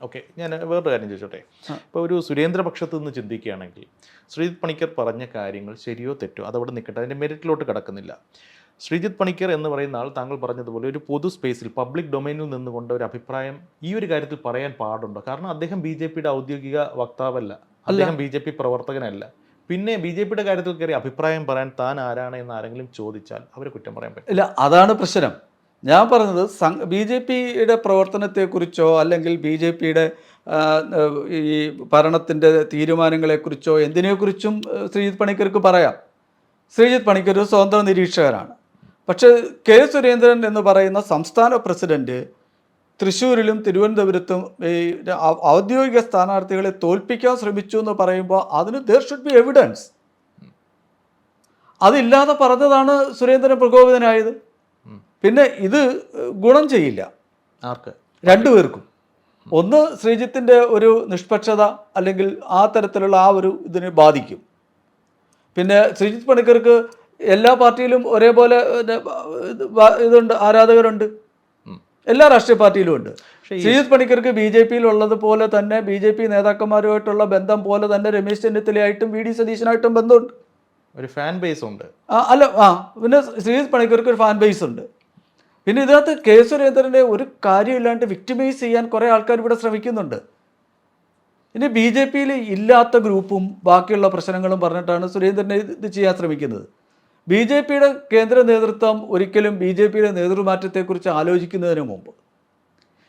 ഓക്കെ. ഞാൻ വേറൊരു കാര്യം ചോദിച്ചോട്ടെ? ഇപ്പോൾ ഒരു സുരേന്ദ്ര പക്ഷത്ത് നിന്ന് ചിന്തിക്കുകയാണെങ്കിൽ ശ്രീജിത് പണിക്കർ പറഞ്ഞ കാര്യങ്ങൾ ശരിയോ തെറ്റോ അതവിടെ നിൽക്കട്ടെ. അതിന്റെ മെറിറ്റിലോട്ട് കിടക്കുന്നില്ല. ശ്രീജിത്ത് പണിക്കർ എന്ന് പറയുന്ന ആൾ താങ്കൾ പറഞ്ഞതുപോലെ ഒരു പൊതു സ്പേസിൽ പബ്ലിക് ഡൊമൈനിൽ നിന്നുകൊണ്ട് ഒരു അഭിപ്രായം ഈ ഒരു കാര്യത്തിൽ പറയാൻ പാടുണ്ടോ? കാരണം അദ്ദേഹം ബി ജെ പിയുടെ ഔദ്യോഗിക വക്താവല്ല. അദ്ദേഹം ബി ജെ പി പ്രവർത്തകനല്ല. പിന്നെ ബി ജെ പിയുടെ കാര്യത്തിൽ കയറി അഭിപ്രായം പറയാൻ താൻ ആരാണ് എന്ന് ആരെങ്കിലും ചോദിച്ചാൽ അവരെ കുറ്റം പറയാൻ പറ്റും. ഇല്ല അതാണ് പ്രശ്നം. ഞാൻ പറഞ്ഞത് സം ബി ജെ പിയുടെ പ്രവർത്തനത്തെക്കുറിച്ചോ അല്ലെങ്കിൽ ബി ജെ പിയുടെ ഈ ഭരണത്തിന്റെ തീരുമാനങ്ങളെക്കുറിച്ചോ എന്തിനെക്കുറിച്ചും ശ്രീജിത് ശ്രീജിത്ത് പണിക്കർക്ക് പറയാം. ശ്രീജിത് പണിക്കർ ഒരു സ്വതന്ത്ര നിരീക്ഷകരാണ് പക്ഷേ കെ. സുരേന്ദ്രൻ എന്ന് പറയുന്ന സംസ്ഥാന പ്രസിഡന്റ് തൃശ്ശൂരിലും തിരുവനന്തപുരത്തും ഈ ഔദ്യോഗിക സ്ഥാനാർത്ഥികളെ തോൽപ്പിക്കാൻ ശ്രമിച്ചു എന്ന് പറയുമ്പോൾ അതിന് ദർ ഷുഡ് ബി എവിഡൻസ് അതില്ലാതെ പറഞ്ഞതാണ് സുരേന്ദ്രൻ പ്രകോപിതനായത്. പിന്നെ ഇത് ഗുണം ചെയ്യില്ല. ആർക്ക്? രണ്ടുപേർക്കും. ഒന്ന് ശ്രീജിത്തിന്റെ ഒരു നിഷ്പക്ഷത അല്ലെങ്കിൽ ആ തരത്തിലുള്ള ആ ഒരു ഇതിനെ ബാധിക്കും. പിന്നെ ശ്രീജിത്ത് പണിക്കർക്ക് എല്ലാ പാർട്ടിയിലും ഒരേപോലെ ഇതുണ്ട് ആരാധകരുണ്ട്. എല്ലാ രാഷ്ട്രീയ പാർട്ടിയിലും ഉണ്ട്. ശ്രീജിത് പണിക്കർക്ക് ബി ജെ പിയിൽ ഉള്ളത് പോലെ തന്നെ ബി ജെ പി നേതാക്കന്മാരുമായിട്ടുള്ള ബന്ധം പോലെ തന്നെ രമേശ് ചെന്നിത്തലയായിട്ടും വി ഡി സതീശനായിട്ടും ബന്ധമുണ്ട്. ഒരു ഫാൻ ബേസ് ഉണ്ട്. ആ, അല്ല ആ പിന്നെ ശ്രീജിത് പണിക്കർക്ക് ഒരു ഫാൻ ബേസ് ഉണ്ട്. പിന്നെ ഇതിനകത്ത് കെ സുരേന്ദ്രനെ ഒരു കാര്യമില്ലാണ്ട് വിക്ടിമൈസ് ചെയ്യാൻ കുറേ ആൾക്കാർ ഇവിടെ ശ്രമിക്കുന്നുണ്ട്. ഇനി ബി ജെ പിയിൽ ഇല്ലാത്ത ഗ്രൂപ്പും ബാക്കിയുള്ള പ്രശ്നങ്ങളും പറഞ്ഞിട്ടാണ് സുരേന്ദ്രനെ ഇത് ഇത് ചെയ്യാൻ ശ്രമിക്കുന്നത്. ബി ജെ പിയുടെ കേന്ദ്ര നേതൃത്വം ഒരിക്കലും ബി ജെ പിയുടെ നേതൃമാറ്റത്തെക്കുറിച്ച് ആലോചിക്കുന്നതിന് മുമ്പ്.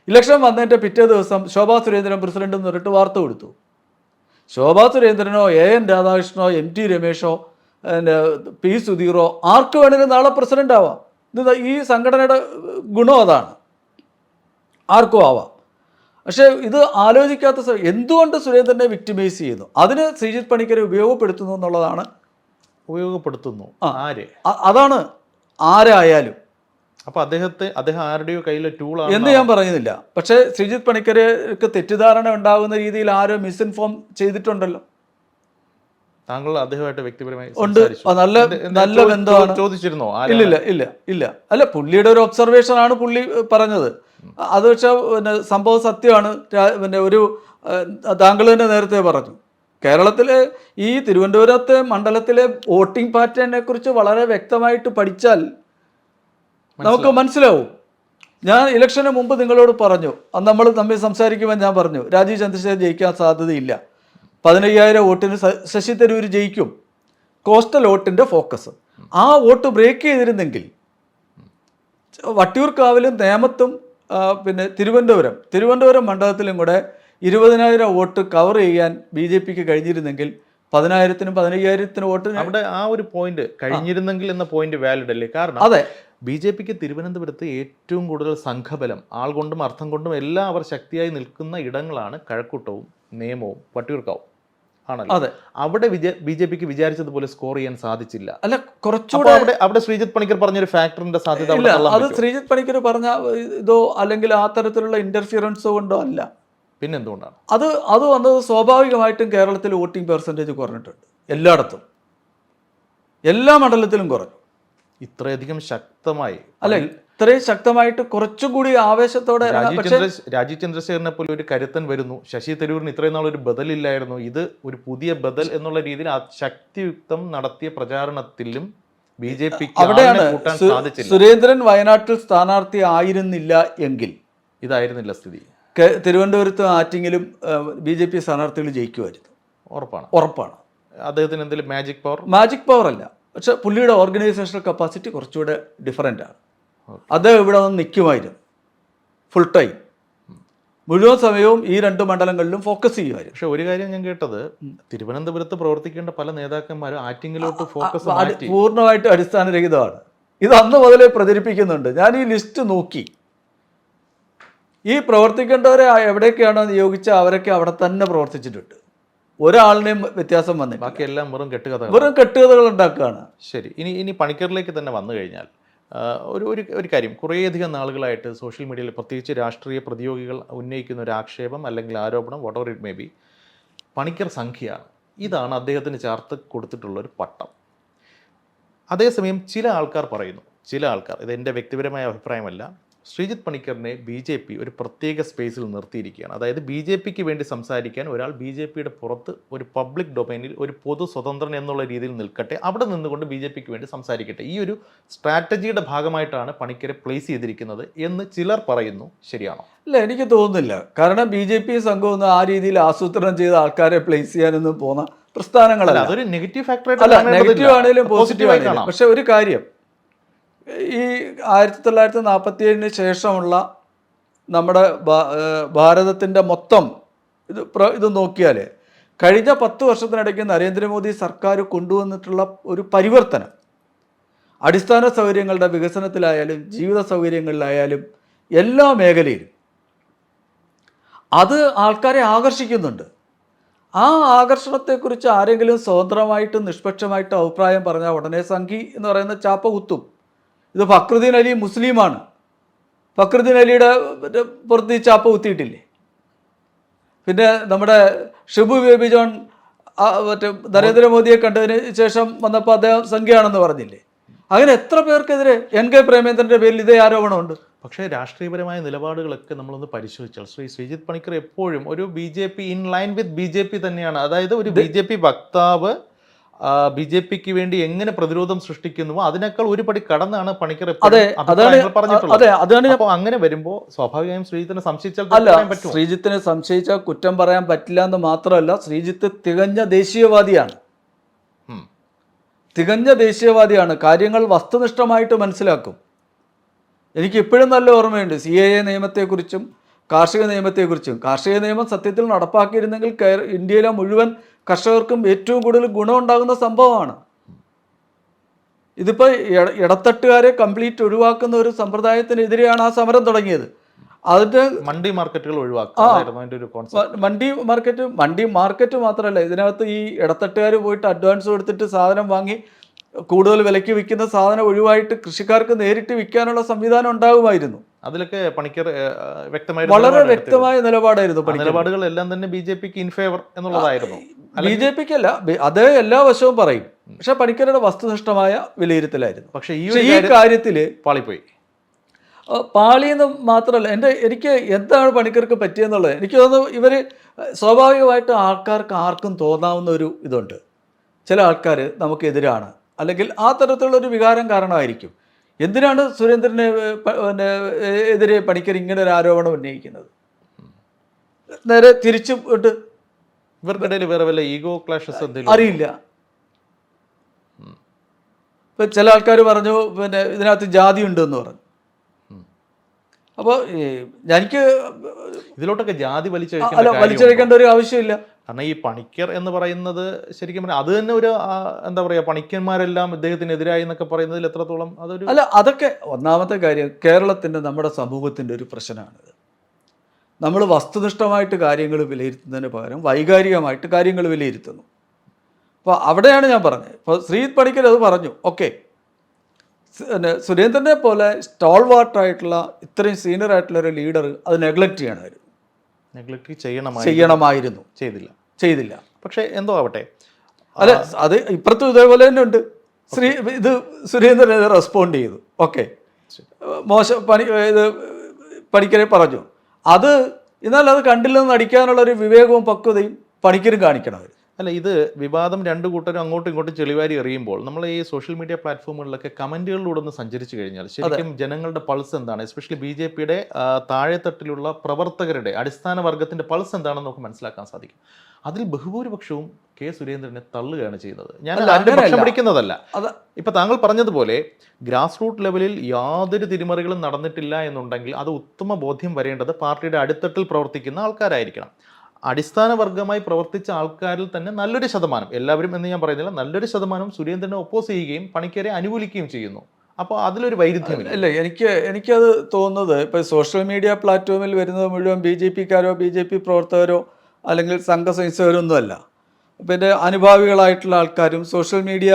ഇലക്ഷൻ വന്നതിന്റെ പിറ്റേ ദിവസം ശോഭാ സുരേന്ദ്രൻ പ്രസിഡന്റ് എന്ന് പറഞ്ഞിട്ട് വാർത്ത കൊടുത്തു. ശോഭാ സുരേന്ദ്രനോ എ എൻ രാധാകൃഷ്ണനോ എം ടി രമേശോ പി സുധീറോ ആർക്ക് വേണമെങ്കിലും നാളെ പ്രസിഡന്റ് ആവാം. ഇത് ഈ സംഘടനയുടെ ഗുണം അതാണ്. ആർക്കും ആവാം. പക്ഷേ ഇത് ആലോചിക്കാത്ത എന്തുകൊണ്ട് സുരേന്ദ്രനെ വിക്ടിമൈസ് ചെയ്യുന്നു? അതിന് ശ്രീജിത് പണിക്കരെ ഉപയോഗപ്പെടുത്തുന്നു എന്നുള്ളതാണ് ഉപയോഗപ്പെടുത്തുന്നു? ആര്? അതാണ് ആരായാലും അപ്പൊ അദ്ദേഹത്തെ അദ്ദേഹം ആരുടെയോ കയ്യിലെ എന്ന് ടൂളാണ് ഞാൻ പറയുന്നില്ല. പക്ഷേ ശ്രീജിത്ത് പണിക്കർക്ക് തെറ്റിദ്ധാരണ ഉണ്ടാകുന്ന രീതിയിൽ ആരോ മിസ്ഇൻഫോം ചെയ്തിട്ടുണ്ടല്ലോ. താങ്കൾ അദ്ദേഹമായിട്ട് വ്യക്തിപരമായി ഉണ്ട്. നല്ല നല്ല ബന്ധമാണ്. ചോദിച്ചിരുന്നോ ഇല്ല ഇല്ല ഇല്ല ഇല്ല. അല്ല പുള്ളിയുടെ ഒരു ഒബ്സർവേഷൻ ആണ് പുള്ളി പറഞ്ഞത്. അത് പക്ഷേ പിന്നെ സംഭവം സത്യമാണ്. പിന്നെ ഒരു താങ്കൾ തന്നെ നേരത്തെ പറഞ്ഞു. കേരളത്തിലെ ഈ തിരുവനന്തപുരത്തെ മണ്ഡലത്തിലെ വോട്ടിംഗ് പാറ്റേണിനെ കുറിച്ച് വളരെ വ്യക്തമായിട്ട് പഠിച്ചാൽ നമുക്ക് മനസ്സിലാവും. ഞാൻ ഇലക്ഷന് മുമ്പ് നിങ്ങളോട് പറഞ്ഞു അന്ന് നമ്മൾ തമ്മിൽ സംസാരിക്കുമ്പോൾ ഞാൻ പറഞ്ഞു രാജീവ് ചന്ദ്രശേഖർ ജയിക്കാൻ സാധ്യതയില്ല. പതിനയ്യായിരം വോട്ടിന് ശശി തരൂർ ജയിക്കും. കോസ്റ്റൽ വോട്ടിന്റെ ഫോക്കസ്. ആ വോട്ട് ബ്രേക്ക് ചെയ്തിരുന്നെങ്കിൽ വട്ടിയൂർക്കാവിലും നേമത്തും പിന്നെ തിരുവനന്തപുരം തിരുവനന്തപുരം മണ്ഡലത്തിലും കൂടെ ഇരുപതിനായിരം വോട്ട് കവർ ചെയ്യാൻ ബി ജെ പിക്ക് കഴിഞ്ഞിരുന്നെങ്കിൽ പതിനായിരത്തിനും പതിനയ്യായിരത്തിനും വോട്ട് അവിടെ ആ ഒരു പോയിന്റ് കഴിഞ്ഞിരുന്നെങ്കിൽ എന്ന പോയിന്റ് വാലിഡ് അല്ലേ? കാരണം അതെ. ബി ജെ പിക്ക് തിരുവനന്തപുരത്ത് ഏറ്റവും കൂടുതൽ സംഘബലം ആൾ കൊണ്ടും അർത്ഥം കൊണ്ടും എല്ലാം അവർ ശക്തിയായി നിൽക്കുന്ന ഇടങ്ങളാണ് കഴക്കൂട്ടവും നിയമവും പട്ടിയൂർക്കാവും ആണല്ലോ? അതെ. അവിടെ ബി ജെ പിക്ക് വിചാരിച്ചതുപോലെ സ്കോർ ചെയ്യാൻ സാധിച്ചില്ല. അല്ല കുറച്ചുകൂടെ അവിടെ അവിടെ ശ്രീജിത് പണിക്കർ പറഞ്ഞൊരു ഫാക്ടറിന്റെ സാധ്യത അത് ശ്രീജിത് പണിക്കർ പറഞ്ഞ ഇതോ അല്ലെങ്കിൽ ആ തരത്തിലുള്ള ഇന്റർഫിയറൻസോ കൊണ്ടോ അല്ല. പിന്നെന്തുകൊണ്ടാണ്? അത് അത് വന്നത് സ്വാഭാവികമായിട്ടും കേരളത്തിൽ വോട്ടിംഗ് പെർസെന്റേജ് കുറഞ്ഞിട്ടുണ്ട്. എല്ലായിടത്തും. എല്ലാ മണ്ഡലത്തിലും കുറഞ്ഞു. ഇത്രയധികം ശക്തമായി അല്ല ഇത്രയും ശക്തമായിട്ട് കുറച്ചും കൂടി ആവേശത്തോടെ രാജീവ് ചന്ദ്രശേഖരനെ പോലെ ഒരു കരുത്തൻ വരുന്നു. ശശി തരൂരിന് ഇത്രയും നാൾ ഒരു ബദലില്ലായിരുന്നു. ഇത് ഒരു പുതിയ ബദൽ എന്നുള്ള രീതിയിൽ ശക്തിയുക്തം നടത്തിയ പ്രചാരണത്തിലും ബി ജെ പി അവിടെയാണ് സുരേന്ദ്രൻ വയനാട്ടിൽ സ്ഥാനാർത്ഥി ആയിരുന്നില്ല എങ്കിൽ. ഇതായിരുന്നില്ല സ്ഥിതി. തിരുവനന്തപുരത്തും ആറ്റിങ്ങിലും ബി ജെ പി സ്ഥാനാർത്ഥികൾ ജയിക്കുമായിരുന്നു. ഉറപ്പാണ്. ഉറപ്പാണ്. അദ്ദേഹത്തിന് എന്തെങ്കിലും മാജിക് പവർ മാജിക് പവർ അല്ല. പക്ഷെ പുള്ളിയുടെ ഓർഗനൈസേഷണൽ കപ്പാസിറ്റി കുറച്ചുകൂടെ ഡിഫറന്റ് ആണ്. അദ്ദേഹം ഇവിടെ വന്ന് നിൽക്കുമായിരുന്നു. ഫുൾ ടൈം മുഴുവൻ സമയവും ഈ രണ്ട് മണ്ഡലങ്ങളിലും ഫോക്കസ് ചെയ്യുമായിരുന്നു. പക്ഷെ ഒരു കാര്യം ഞാൻ കേട്ടത് തിരുവനന്തപുരത്ത് പ്രവർത്തിക്കേണ്ട പല നേതാക്കന്മാരും ആറ്റിങ്ങിലോട്ട് ഫോക്കസ് പൂർണമായിട്ട് അടിസ്ഥാനരഹിതമാണ്. ഇത് അന്ന് മുതലേ പ്രചരിപ്പിക്കുന്നുണ്ട്. ഞാൻ ഈ ലിസ്റ്റ് നോക്കി. ഈ പ്രവർത്തിക്കേണ്ടവരെ എവിടെയൊക്കെയാണോ എവിടേക്കാണോ നിയോഗിച്ച അവരൊക്കെ അവിടെ തന്നെ പ്രവർത്തിച്ചിട്ടുണ്ട്. ഒരാളിനെയും വ്യത്യാസം വന്നില്ല ബാക്കി എല്ലാം വെറും കെട്ടുകഥ വെറും കെട്ടുകഥകൾ ഉണ്ടാക്കുകയാണ്. ശരി. ഇനി ഇനി പണിക്കറിലേക്ക് തന്നെ വന്നു കഴിഞ്ഞാൽ ഒരു ഒരു ഒരു കാര്യം കുറേയധികം നാളുകളായിട്ട് സോഷ്യൽ മീഡിയയിൽ പ്രത്യേകിച്ച് രാഷ്ട്രീയ പ്രതിയോഗികൾ ഉന്നയിക്കുന്ന ഒരു ആക്ഷേപം അല്ലെങ്കിൽ ആരോപണം vote ever it may be Panicker സംഖ്യയാണ്. ഇതാണ് അദ്ദേഹത്തിന് ചേർത്ത് കൊടുത്തിട്ടുള്ള ഒരു പട്ടം. അതേസമയം ചില ആൾക്കാർ പറയുന്നു ചില ആൾക്കാർ ഇത് എന്റെ വ്യക്തിപരമായ അഭിപ്രായമല്ല ശ്രീജിത്ത് പണിക്കറിനെ ബി ജെ പി ഒരു പ്രത്യേക സ്പേസിൽ നിർത്തിയിരിക്കുകയാണ്. അതായത് ബി ജെ പിക്ക് വേണ്ടി സംസാരിക്കാൻ ഒരാൾ ബി ജെ പിയുടെ പുറത്ത് ഒരു പബ്ലിക് ഡൊമൈനിൽ ഒരു പൊതു സ്വതന്ത്രൻ എന്നുള്ള രീതിയിൽ നിൽക്കട്ടെ അവിടെ നിന്നുകൊണ്ട് ബി ജെ പിക്ക് വേണ്ടി സംസാരിക്കട്ടെ. ഈ ഒരു സ്ട്രാറ്റജിയുടെ ഭാഗമായിട്ടാണ് പണിക്കരെ പ്ലേസ് ചെയ്തിരിക്കുന്നത് എന്ന് ചിലർ പറയുന്നു. ശരിയാണോ? ഇല്ല എനിക്ക് തോന്നുന്നില്ല. കാരണം ബി ജെ പി സംഘമൊന്നും ആ രീതിയിൽ ആസൂത്രണം ചെയ്ത ആൾക്കാരെ പ്ലേസ് ചെയ്യാനൊന്നും പോകുന്ന പ്രസ്ഥാനങ്ങളല്ല. അതൊരു നെഗറ്റീവ് ഫാക്ടർ നെഗറ്റീവ് ആണെങ്കിലും പോസിറ്റീവ് ആണെങ്കിലും. പക്ഷെ ഒരു കാര്യം ഈ ആയിരത്തി തൊള്ളായിരത്തി നാൽപ്പത്തി ഏഴിന് ശേഷമുള്ള നമ്മുടെ ഭാരതത്തിന്റെ മൊത്തം ഇത് ഇത് നോക്കിയാൽ കഴിഞ്ഞ പത്ത് വർഷത്തിനിടയ്ക്ക് നരേന്ദ്രമോദി സർക്കാർ കൊണ്ടുവന്നിട്ടുള്ള ഒരു പരിവർത്തനം. അടിസ്ഥാന സൗകര്യങ്ങളുടെ വികസനത്തിലായാലും ജീവിത സൗകര്യങ്ങളിലായാലും എല്ലാ മേഖലയിലും. അത് ആൾക്കാരെ ആകർഷിക്കുന്നുണ്ട്. ആ ആകർഷണത്തെക്കുറിച്ച് ആരെങ്കിലും സ്വതന്ത്രമായിട്ട് നിഷ്പക്ഷമായിട്ട് അഭിപ്രായം പറഞ്ഞാൽ ഉടനെ സംഘി എന്ന് പറയുന്ന ചാപ്പ കുത്തും ഇത് ഫക്രുദ്ദീൻ അലി മുസ്ലിമാണ്. ഫക്രുദ്ദീൻ അലിയുടെ പുറത്ത് ഈ ചാപ്പ കുത്തിയിട്ടില്ലേ? പിന്നെ നമ്മുടെ ഷിബു ബേബി ജോൺ മറ്റേ നരേന്ദ്രമോദിയെ കണ്ടതിന് ശേഷം വന്നപ്പോൾ അദ്ദേഹം സംഖ്യയാണെന്ന് പറഞ്ഞില്ലേ? അങ്ങനെ എത്ര പേർക്കെതിരെ എൻ കെ പ്രേമേന്ദ്രന്റെ പേരിൽ ഇതേ ആരോപണമുണ്ട്? പക്ഷേ രാഷ്ട്രീയപരമായ നിലപാടുകളൊക്കെ നമ്മളൊന്ന് പരിശോധിച്ചാൽ ശ്രീ ശ്രീജിത് പണിക്കർ എപ്പോഴും ഒരു B J P in line with B J P തന്നെയാണ്. അതായത് ഒരു ബി ജെ പി വക്താവ് ബി ജെ പിക്ക് വേണ്ടി എങ്ങനെ പ്രതിരോധം സൃഷ്ടിക്കുന്നുവോ അതിനേക്കാൾ ഒരു പടി കടന്നാണ് പണിക്കർ പറഞ്ഞിട്ടുള്ളത്. അങ്ങനെ വരുമ്പോൾ സ്വാഭാവികമായും ശ്രീജിത്തിനെ സംശയിച്ചാൽ അല്ല ശ്രീജിത്തിനെ സംശയിച്ചാൽ കുറ്റം പറയാൻ പറ്റില്ല എന്ന് മാത്രമല്ല ശ്രീജിത്ത് തികഞ്ഞ ദേശീയവാദിയാണ്. തികഞ്ഞ ദേശീയവാദിയാണ്. കാര്യങ്ങൾ വസ്തുനിഷ്ഠമായിട്ട് മനസ്സിലാക്കും. എനിക്ക് ഇപ്പോഴും നല്ല ഓർമ്മയുണ്ട്. സി എ എ നിയമത്തെക്കുറിച്ചും കാർഷിക നിയമത്തെക്കുറിച്ചും. കാർഷിക നിയമം സത്യത്തിൽ നടപ്പാക്കിയിരുന്നെങ്കിൽ കേര- ഇന്ത്യയിലെ മുഴുവൻ കർഷകർക്കും ഏറ്റവും കൂടുതൽ ഗുണമുണ്ടാകുന്ന സംഭവമാണ്. ഇതിപ്പോൾ ഇട- ഇടത്തട്ടുകാരെ കംപ്ലീറ്റ് ഒഴിവാക്കുന്ന ഒരു സമ്പ്രദായത്തിനെതിരെയാണ് ആ സമരം തുടങ്ങിയത്. അതിന്റെ മണ്ടി മാർക്കറ്റുകൾ മ- മണ്ടി മാർക്കറ്റ് മണ്ടി മാർക്കറ്റ് മാത്രമല്ല ഇതിനകത്ത് ഈ ഇടത്തട്ടുകാർ പോയിട്ട് അഡ്വാൻസ് കൊടുത്തിട്ട് സാധനം വാങ്ങി കൂടുതൽ വിലയ്ക്ക് വിൽക്കുന്ന സാധനം ഒഴിവായിട്ട് കൃഷിക്കാർക്ക് നേരിട്ട് വിൽക്കാനുള്ള സംവിധാനം ഉണ്ടാകുമായിരുന്നു. അതിലൊക്കെ പണിക്കർ വ്യക്തമായി വളരെ വ്യക്തമായ നിലപാടായിരുന്നു നിലപാടുകൾ എല്ലാം തന്നെ ബി ജെ പിക്ക് ഇൻഫേവർ എന്നുള്ളതായിരുന്നു. ബി ജെ പിക്ക് അല്ല അതേ എല്ലാ വശവും പറയും. പക്ഷെ പണിക്കരുടെ വസ്തുനിഷ്ഠമായ വിലയിരുത്തലായിരുന്നു. പക്ഷേ ഈ കാര്യത്തിൽ കാര്യത്തിൽ പാളിപ്പോയി പാളിയെന്ന് മാത്രമല്ല എന്റെ എനിക്ക് എന്താണ് പണിക്കർക്ക് പറ്റിയെന്നുള്ളത്? എനിക്ക് തോന്നുന്നു ഇവർ സ്വാഭാവികമായിട്ട് ആൾക്കാർക്ക് ആർക്കും തോന്നാവുന്ന ഒരു ഇതുണ്ട്. ചില ആൾക്കാർ നമുക്കെതിരാണ്. അല്ലെങ്കിൽ ആ തരത്തിലുള്ള ഒരു വികാരം കാരണമായിരിക്കും. എന്തിനാണ് സുരേന്ദ്രനെ പിന്നെ, എതിരെ പണിക്കർ ഇങ്ങനെ ഒരു ആരോപണം ഉന്നയിക്കുന്നത്? നേരെ തിരിച്ചു വിട്ട് ഇവർക്കിടയിൽ വേറെ വല്ല ഈഗോ ക്ലാഷസ് എന്തെങ്കിലും അറിയില്ല. ഇപ്പൊ ചില ആൾക്കാർ പറഞ്ഞു പിന്നെ ഇതിനകത്ത് ജാതി ഉണ്ടെന്ന് പറഞ്ഞു. അപ്പോൾ എനിക്ക് ഇതിലോട്ടൊക്കെ ജാതി അല്ല വലിച്ചഴിക്കേണ്ട? ഒരു ആവശ്യമില്ല. കാരണം ഈ പണിക്കർ എന്ന് പറയുന്നത് ശരിക്കും പറഞ്ഞാൽ അത് തന്നെ ഒരു എന്താ പറയുക പണിക്കന്മാരെല്ലാം ഇദ്ദേഹത്തിനെതിരായി എന്നൊക്കെ പറയുന്നതിൽ എത്രത്തോളം അതൊരു അല്ല അതൊക്കെ ഒന്നാമത്തെ കാര്യം കേരളത്തിന്റെ നമ്മുടെ സമൂഹത്തിന്റെ ഒരു പ്രശ്നമാണിത്. നമ്മൾ വസ്തുനിഷ്ഠമായിട്ട് കാര്യങ്ങൾ വിലയിരുത്തുന്നതിന് പകരം വൈകാരികമായിട്ട് കാര്യങ്ങൾ വിലയിരുത്തുന്നു. അപ്പോൾ അവിടെയാണ് ഞാൻ പറഞ്ഞത്. ഇപ്പോൾ ശ്രീ പണിക്കർ അത് പറഞ്ഞു. ഓക്കെ. സുരേന്ദ്രനെ പോലെ സ്റ്റോൾ വാട്ടായിട്ടുള്ള ഇത്രയും സീനിയർ ആയിട്ടുള്ള ഒരു ലീഡർ അത് നെഗ്ലക്റ്റ് ചെയ്യണമായിരുന്നു നെഗ്ലക്ട് ചെയ്യണമായി ചെയ്യണമായിരുന്നു. ചെയ്തില്ല. ചെയ്തില്ല. പക്ഷേ എന്തോ ആവട്ടെ. അല്ല അത് ഇപ്പുറത്തും ഇതേപോലെ തന്നെ ഉണ്ട്. ശ്രീ ഇത് സുരേന്ദ്രൻ റെസ്പോണ്ട് ചെയ്തു. ഓക്കെ. മോശം പണി ഇത് പണിക്കരെ പറഞ്ഞു. അത് എന്നാൽ അത് കണ്ടില്ലെന്ന് നടിക്കാനുള്ള ഒരു വിവേകവും പക്വതയും പണിക്കരും കാണിക്കണം അവർ അല്ല ഇത് വിവാദം രണ്ട് കൂട്ടരും അങ്ങോട്ടും ഇങ്ങോട്ടും ചെളിവാരി എറിയുമ്പോൾ നമ്മൾ ഈ സോഷ്യൽ മീഡിയ പ്ലാറ്റ്ഫോമുകളിലൊക്കെ കമന്റുകളിലൂടെ ഒന്ന് സഞ്ചരിച്ചു കഴിഞ്ഞാൽ ശരിക്കും ജനങ്ങളുടെ പൾസ് എന്താണ്? എസ്പെഷ്യലി ബി ജെ പിയുടെ താഴെത്തട്ടിലുള്ള പ്രവർത്തകരുടെ അടിസ്ഥാന വർഗത്തിന്റെ പൾസ് എന്താണെന്ന് നമുക്ക് മനസ്സിലാക്കാൻ സാധിക്കും. അതിൽ ബഹുഭൂരിപക്ഷവും കെ സുരേന്ദ്രനെ തള്ളുകയാണ് ചെയ്യുന്നത്. ഞാൻ അതിന്റെ പക്ഷം പിടിക്കുന്നതല്ല. ഇപ്പൊ താങ്കൾ പറഞ്ഞതുപോലെ ഗ്രാസ് റൂട്ട് ലെവലിൽ യാതൊരു തിരിമറികളും നടന്നിട്ടില്ല എന്നുണ്ടെങ്കിൽ അത് ഉത്തമ ബോധ്യം വരേണ്ടത് പാർട്ടിയുടെ അടിത്തട്ടിൽ പ്രവർത്തിക്കുന്ന ആൾക്കാരായിരിക്കണം. അടിസ്ഥാന വർഗമായി പ്രവർത്തിച്ച ആൾക്കാരിൽ തന്നെ നല്ലൊരു ശതമാനം എല്ലാവരും എന്ന് ഞാൻ പറയുന്നില്ല നല്ലൊരു ശതമാനം സുരേന്ദ്രനെ ഒപ്പോസ് ചെയ്യുകയും പണിക്കരെ അനുകൂലിക്കുകയും ചെയ്യുന്നു. അപ്പോൾ അതിലൊരു വൈരുദ്ധ്യം അല്ല എനിക്ക് എനിക്കത് തോന്നുന്നത് ഇപ്പോൾ സോഷ്യൽ മീഡിയ പ്ലാറ്റ്ഫോമിൽ വരുന്നത് മുഴുവൻ ബി ജെ പിക്കാരോ ബി ജെ പി പ്രവർത്തകരോ അല്ലെങ്കിൽ സംഘസംസ്ഥകരോ ഒന്നുമല്ല പിന്നെ അനുഭാവികളായിട്ടുള്ള ആൾക്കാരും സോഷ്യൽ മീഡിയ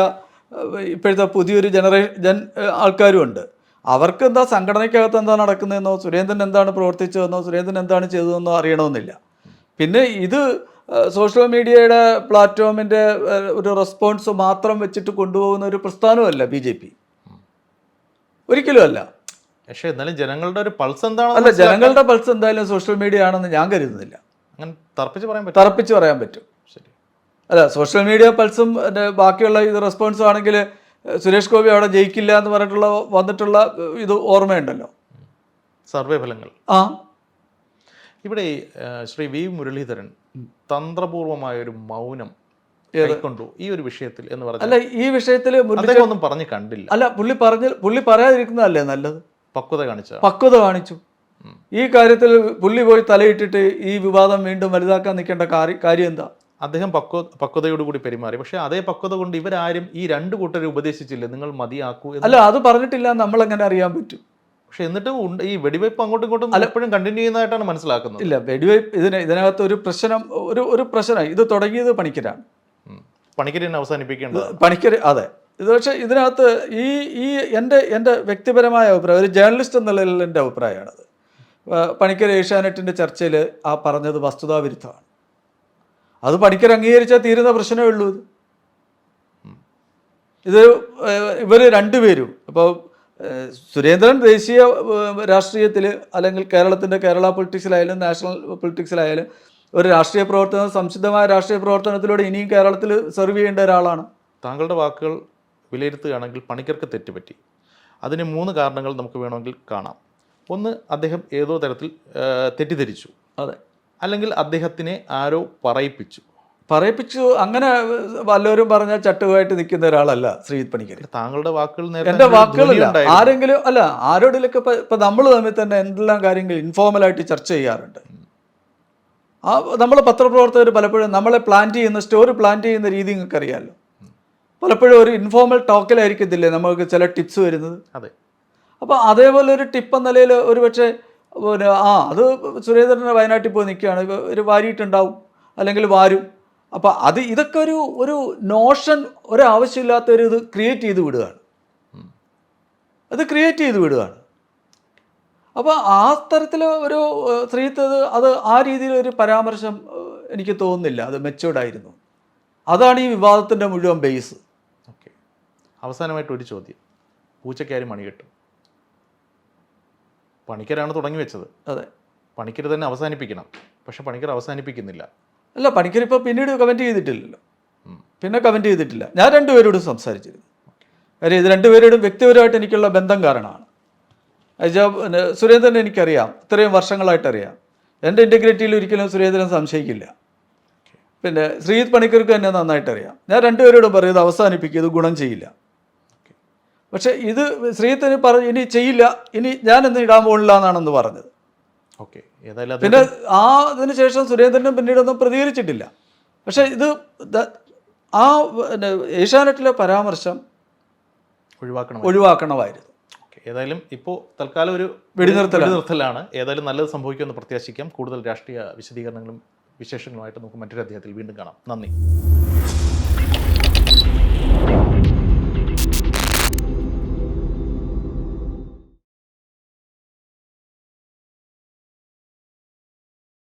ഇപ്പോഴത്തെ പുതിയൊരു ജനറേഷൻ ജൻ ആൾക്കാരുമുണ്ട് അവർക്ക് എന്താ സംഘടനയ്ക്കകത്ത് എന്താ നടക്കുന്നതെന്നോ സുരേന്ദ്രൻ എന്താണ് പ്രവർത്തിച്ചതെന്നോ സുരേന്ദ്രൻ എന്താണ് ചെയ്തതെന്നോ അറിയണമെന്നില്ല. പിന്നെ ഇത് സോഷ്യൽ മീഡിയയുടെ പ്ലാറ്റ്ഫോമിന്റെ ഒരു റെസ്പോൺസ് മാത്രം വെച്ചിട്ട് കൊണ്ടുപോകുന്ന ഒരു പ്രസ്ഥാനമല്ല ബി ജെ പി. ഒരിക്കലും അല്ല. പക്ഷേ എന്നാലും ജനങ്ങളുടെ ഒരു പൾസ് എന്താണോ അല്ല ജനങ്ങളുടെ പൾസ് എന്തായാലും സോഷ്യൽ മീഡിയ ആണെന്ന് ഞാൻ കരുതുന്നില്ല. അങ്ങനെ തറപ്പിച്ച് പറയാൻ പറ്റും തറപ്പിച്ച് പറയാൻ പറ്റും. ശരി. അല്ല സോഷ്യൽ മീഡിയ പൾസും ബാക്കിയുള്ള ഇത് റെസ്പോൺസും ആണെങ്കിൽ സുരേഷ് ഗോപി അവിടെ ജയിക്കില്ല എന്ന് പറഞ്ഞിട്ടുള്ള വന്നിട്ടുള്ള ഇത് ഓർമ്മയുണ്ടല്ലോ. സർവേ ഫലങ്ങൾ. ആ. ഇവിടെ ശ്രീ വി മുരളീധരൻ തന്ത്രപൂർവമായ ഒരു മൗനം കൈക്കൊണ്ടു ഈ ഒരു വിഷയത്തിൽ എന്ന് അല്ല ഈ വിഷയത്തിൽ ഒന്നും പറഞ്ഞു കണ്ടില്ല. അല്ല പുള്ളി പറഞ്ഞ പുള്ളി പറയാതിരിക്കുന്നതല്ലേ നല്ലത്? പക്വത കാണിച്ച. പക്വത കാണിച്ചു. ഈ കാര്യത്തിൽ പുള്ളി പോയി തലയിട്ടിട്ട് ഈ വിവാദം വീണ്ടും വലുതാക്കാൻ നിൽക്കേണ്ട കാര്യം എന്താ? അദ്ദേഹം പക്വ പക്വതയോടുകൂടി പെരുമാറി. പക്ഷെ അതേ പക്വത കൊണ്ട് ഇവരാരും ഈ രണ്ട് കൂട്ടരെ ഉപദേശിച്ചില്ല? നിങ്ങൾ മതിയാക്കൂ അല്ല അത് പറഞ്ഞിട്ടില്ല നമ്മൾ എങ്ങനെ അറിയാൻ പറ്റും? പക്ഷെ എന്നിട്ടും ഉണ്ട് ഈ വെടിവയ്പ് അങ്ങോട്ടും ഇങ്ങോട്ടും എപ്പോഴും കണ്ടിന്യൂ ചെയ്യുന്നതായിട്ടാണ് മനസ്സിലാക്കുന്നത്. ഇല്ല വെടിവയ്പ് ഇതിന് ഇതിനകത്ത് ഒരു പ്രശ്നം ഒരു ഒരു പ്രശ്നം ഇത് തുടങ്ങിയത് പണിക്കരാണ്. ഉം. പണിക്കരി തന്നെ അവസാനിപ്പിക്കേണ്ടത് പണിക്കർ അതെ. ഇത് പക്ഷേ ഇതിനകത്ത് ഈ ഈ എന്റെ എന്റെ വ്യക്തിപരമായ അഭിപ്രായം ഒരു ജേർണലിസ്റ്റ് എന്നുള്ള എന്റെ അഭിപ്രായമാണത്. പണിക്കർ ഏഷ്യാനെറ്റിന്റെ ചർച്ചയിൽ ആ പറഞ്ഞത് വസ്തുതാവിരുദ്ധമാണ് അത് പണിക്കർ അംഗീകരിച്ചാൽ തീരുന്ന പ്രശ്നമേ ഉള്ളൂ ഇത്. ഇത് ഇവർ രണ്ടുപേരും ഇപ്പോൾ സുരേന്ദ്രൻ ദേശീയ രാഷ്ട്രീയത്തിൽ അല്ലെങ്കിൽ കേരളത്തിന്റെ കേരള പൊളിറ്റിക്സിലായാലും നാഷണൽ പൊളിറ്റിക്സിലായാലും ഒരു രാഷ്ട്രീയ പ്രവർത്തനം സംശുദ്ധമായ രാഷ്ട്രീയ പ്രവർത്തനത്തിലൂടെ ഇനിയും കേരളത്തിൽ സെർവ് ചെയ്യേണ്ട ഒരാളാണ്. താങ്കളുടെ വാക്കുകൾ വിലയിരുത്തുകയാണെങ്കിൽ പണിക്കർക്ക് തെറ്റുപറ്റി. അതിന് മൂന്ന് കാരണങ്ങൾ നമുക്ക് വേണമെങ്കിൽ കാണാം. ഒന്ന് അദ്ദേഹം ഏതോ തരത്തിൽ തെറ്റിദ്ധരിച്ചു. അതെ. അല്ലെങ്കിൽ അദ്ദേഹത്തിനെ ആരോ പറയിപ്പിച്ചു. പറയിപ്പിച്ചു അങ്ങനെ വല്ലവരും പറഞ്ഞാൽ ചട്ടുവായിട്ട് നിൽക്കുന്ന ഒരാളല്ല ശ്രീജിത് പണിക്കർ താങ്കളുടെ വാക്കുകൾ എന്റെ വാക്കുകളില്ല ആരെങ്കിലും അല്ല ആരോടിലൊക്കെ ഇപ്പം ഇപ്പം നമ്മൾ തമ്മിൽ തന്നെ എന്തെല്ലാം കാര്യങ്ങൾ ഇൻഫോർമലായിട്ട് ചർച്ച ചെയ്യാറുണ്ട്. ആ നമ്മൾ പത്രപ്രവർത്തകർ പലപ്പോഴും നമ്മളെ പ്ലാൻ ചെയ്യുന്ന സ്റ്റോറി പ്ലാൻ ചെയ്യുന്ന രീതി നിങ്ങൾക്ക് അറിയാമല്ലോ പലപ്പോഴും ഒരു ഇൻഫോർമൽ ടോക്കിലായിരിക്കത്തില്ലേ നമുക്ക് ചില ടിപ്സ് വരുന്നത്? അതെ. അപ്പോൾ അതേപോലെ ഒരു ടിപ്പ് എന്ന നിലയിൽ ഒരു പക്ഷേ പിന്നെ ആ അത് സുരേന്ദ്രന്റെ വയനാട്ടിൽ പോയി നിൽക്കുകയാണ്. ഒരു വാരിയിട്ടുണ്ടാവും അല്ലെങ്കിൽ വാരും. അപ്പോൾ അത് ഇതൊക്കെ ഒരു ഒരു നോഷൻ ഒരാവശ്യമില്ലാത്ത ഒരു ഇത് ക്രിയേറ്റ് ചെയ്ത് വിടുകയാണ്. അത് ക്രിയേറ്റ് ചെയ്ത് വിടുകയാണ്. അപ്പോൾ ആ തരത്തിൽ ഒരു ഏഹ്, സ്ത്രീത്വ അത് ആ രീതിയിൽ ഒരു പരാമർശം എനിക്ക് തോന്നുന്നില്ല. അത് മെച്ചൂർഡായിരുന്നു അതാണ് ഈ വിവാദത്തിന്റെ മുഴുവൻ ബേസ് ഓക്കെ അവസാനമായിട്ട് ഒരു ചോദ്യം. പൂച്ചക്കാരി മണി കെട്ടും. പണിക്കരാണ് തുടങ്ങി വെച്ചത്. അതെ. പണിക്കർ തന്നെ അവസാനിപ്പിക്കണം. പക്ഷെ പണിക്കർ അവസാനിപ്പിക്കുന്നില്ല. അല്ല പണിക്കർ ഇപ്പോൾ പിന്നീട് കമന്റ് ചെയ്തിട്ടില്ലല്ലോ. പിന്നെ കമന്റ് ചെയ്തിട്ടില്ല. ഞാൻ രണ്ടുപേരോടും സംസാരിച്ചിരുന്നു. കാര്യം ഇത് രണ്ടുപേരോടും വ്യക്തിപരമായിട്ട് എനിക്കുള്ള ബന്ധം കാരണമാണ്. പിന്നെ സുരേന്ദ്രൻ എനിക്കറിയാം. ഇത്രയും വർഷങ്ങളായിട്ട് അറിയാം എന്റെ ഇന്റഗ്രിറ്റിയിൽ ഒരിക്കലും സുരേന്ദ്രൻ സംശയിക്കില്ല. പിന്നെ ശ്രീജിത് പണിക്കർക്ക് തന്നെ നന്നായിട്ട് അറിയാം ഞാൻ രണ്ടുപേരോടും പറയും ഇത് അവസാനിപ്പിക്കും ഇത് ഗുണം ചെയ്യില്ല. പക്ഷേ ഇത് ശ്രീജിത്തിന് പറഞ്ഞു ഇനി ചെയ്യില്ല. ഇനി ഞാനെന്ന് ഇടാൻ പോകില്ല എന്നാണെന്ന് പറഞ്ഞത്. ഓക്കെ. പിന്നെ ആ അതിന് ശേഷം സുരേന്ദ്രനും പിന്നീടൊന്നും പ്രതികരിച്ചിട്ടില്ല. പക്ഷേ ഇത് ആ പിന്നെ ഏഷ്യാനെറ്റിലെ പരാമർശം ഒഴിവാക്കണം ഒഴിവാക്കണമായിരുന്നു. ഏതായാലും ഇപ്പോൾ തൽക്കാലം ഒരു വെടിനിർത്തൽ വെടിനിർത്തലാണ്. ഏതായാലും നല്ലത് സംഭവിക്കുമെന്ന് പ്രത്യാശിക്കാം. കൂടുതൽ രാഷ്ട്രീയ വിശദീകരണങ്ങളും വിശേഷങ്ങളുമായിട്ട് നമുക്ക് മറ്റൊരു അധ്യായത്തിൽ വീണ്ടും കാണാം. നന്ദി.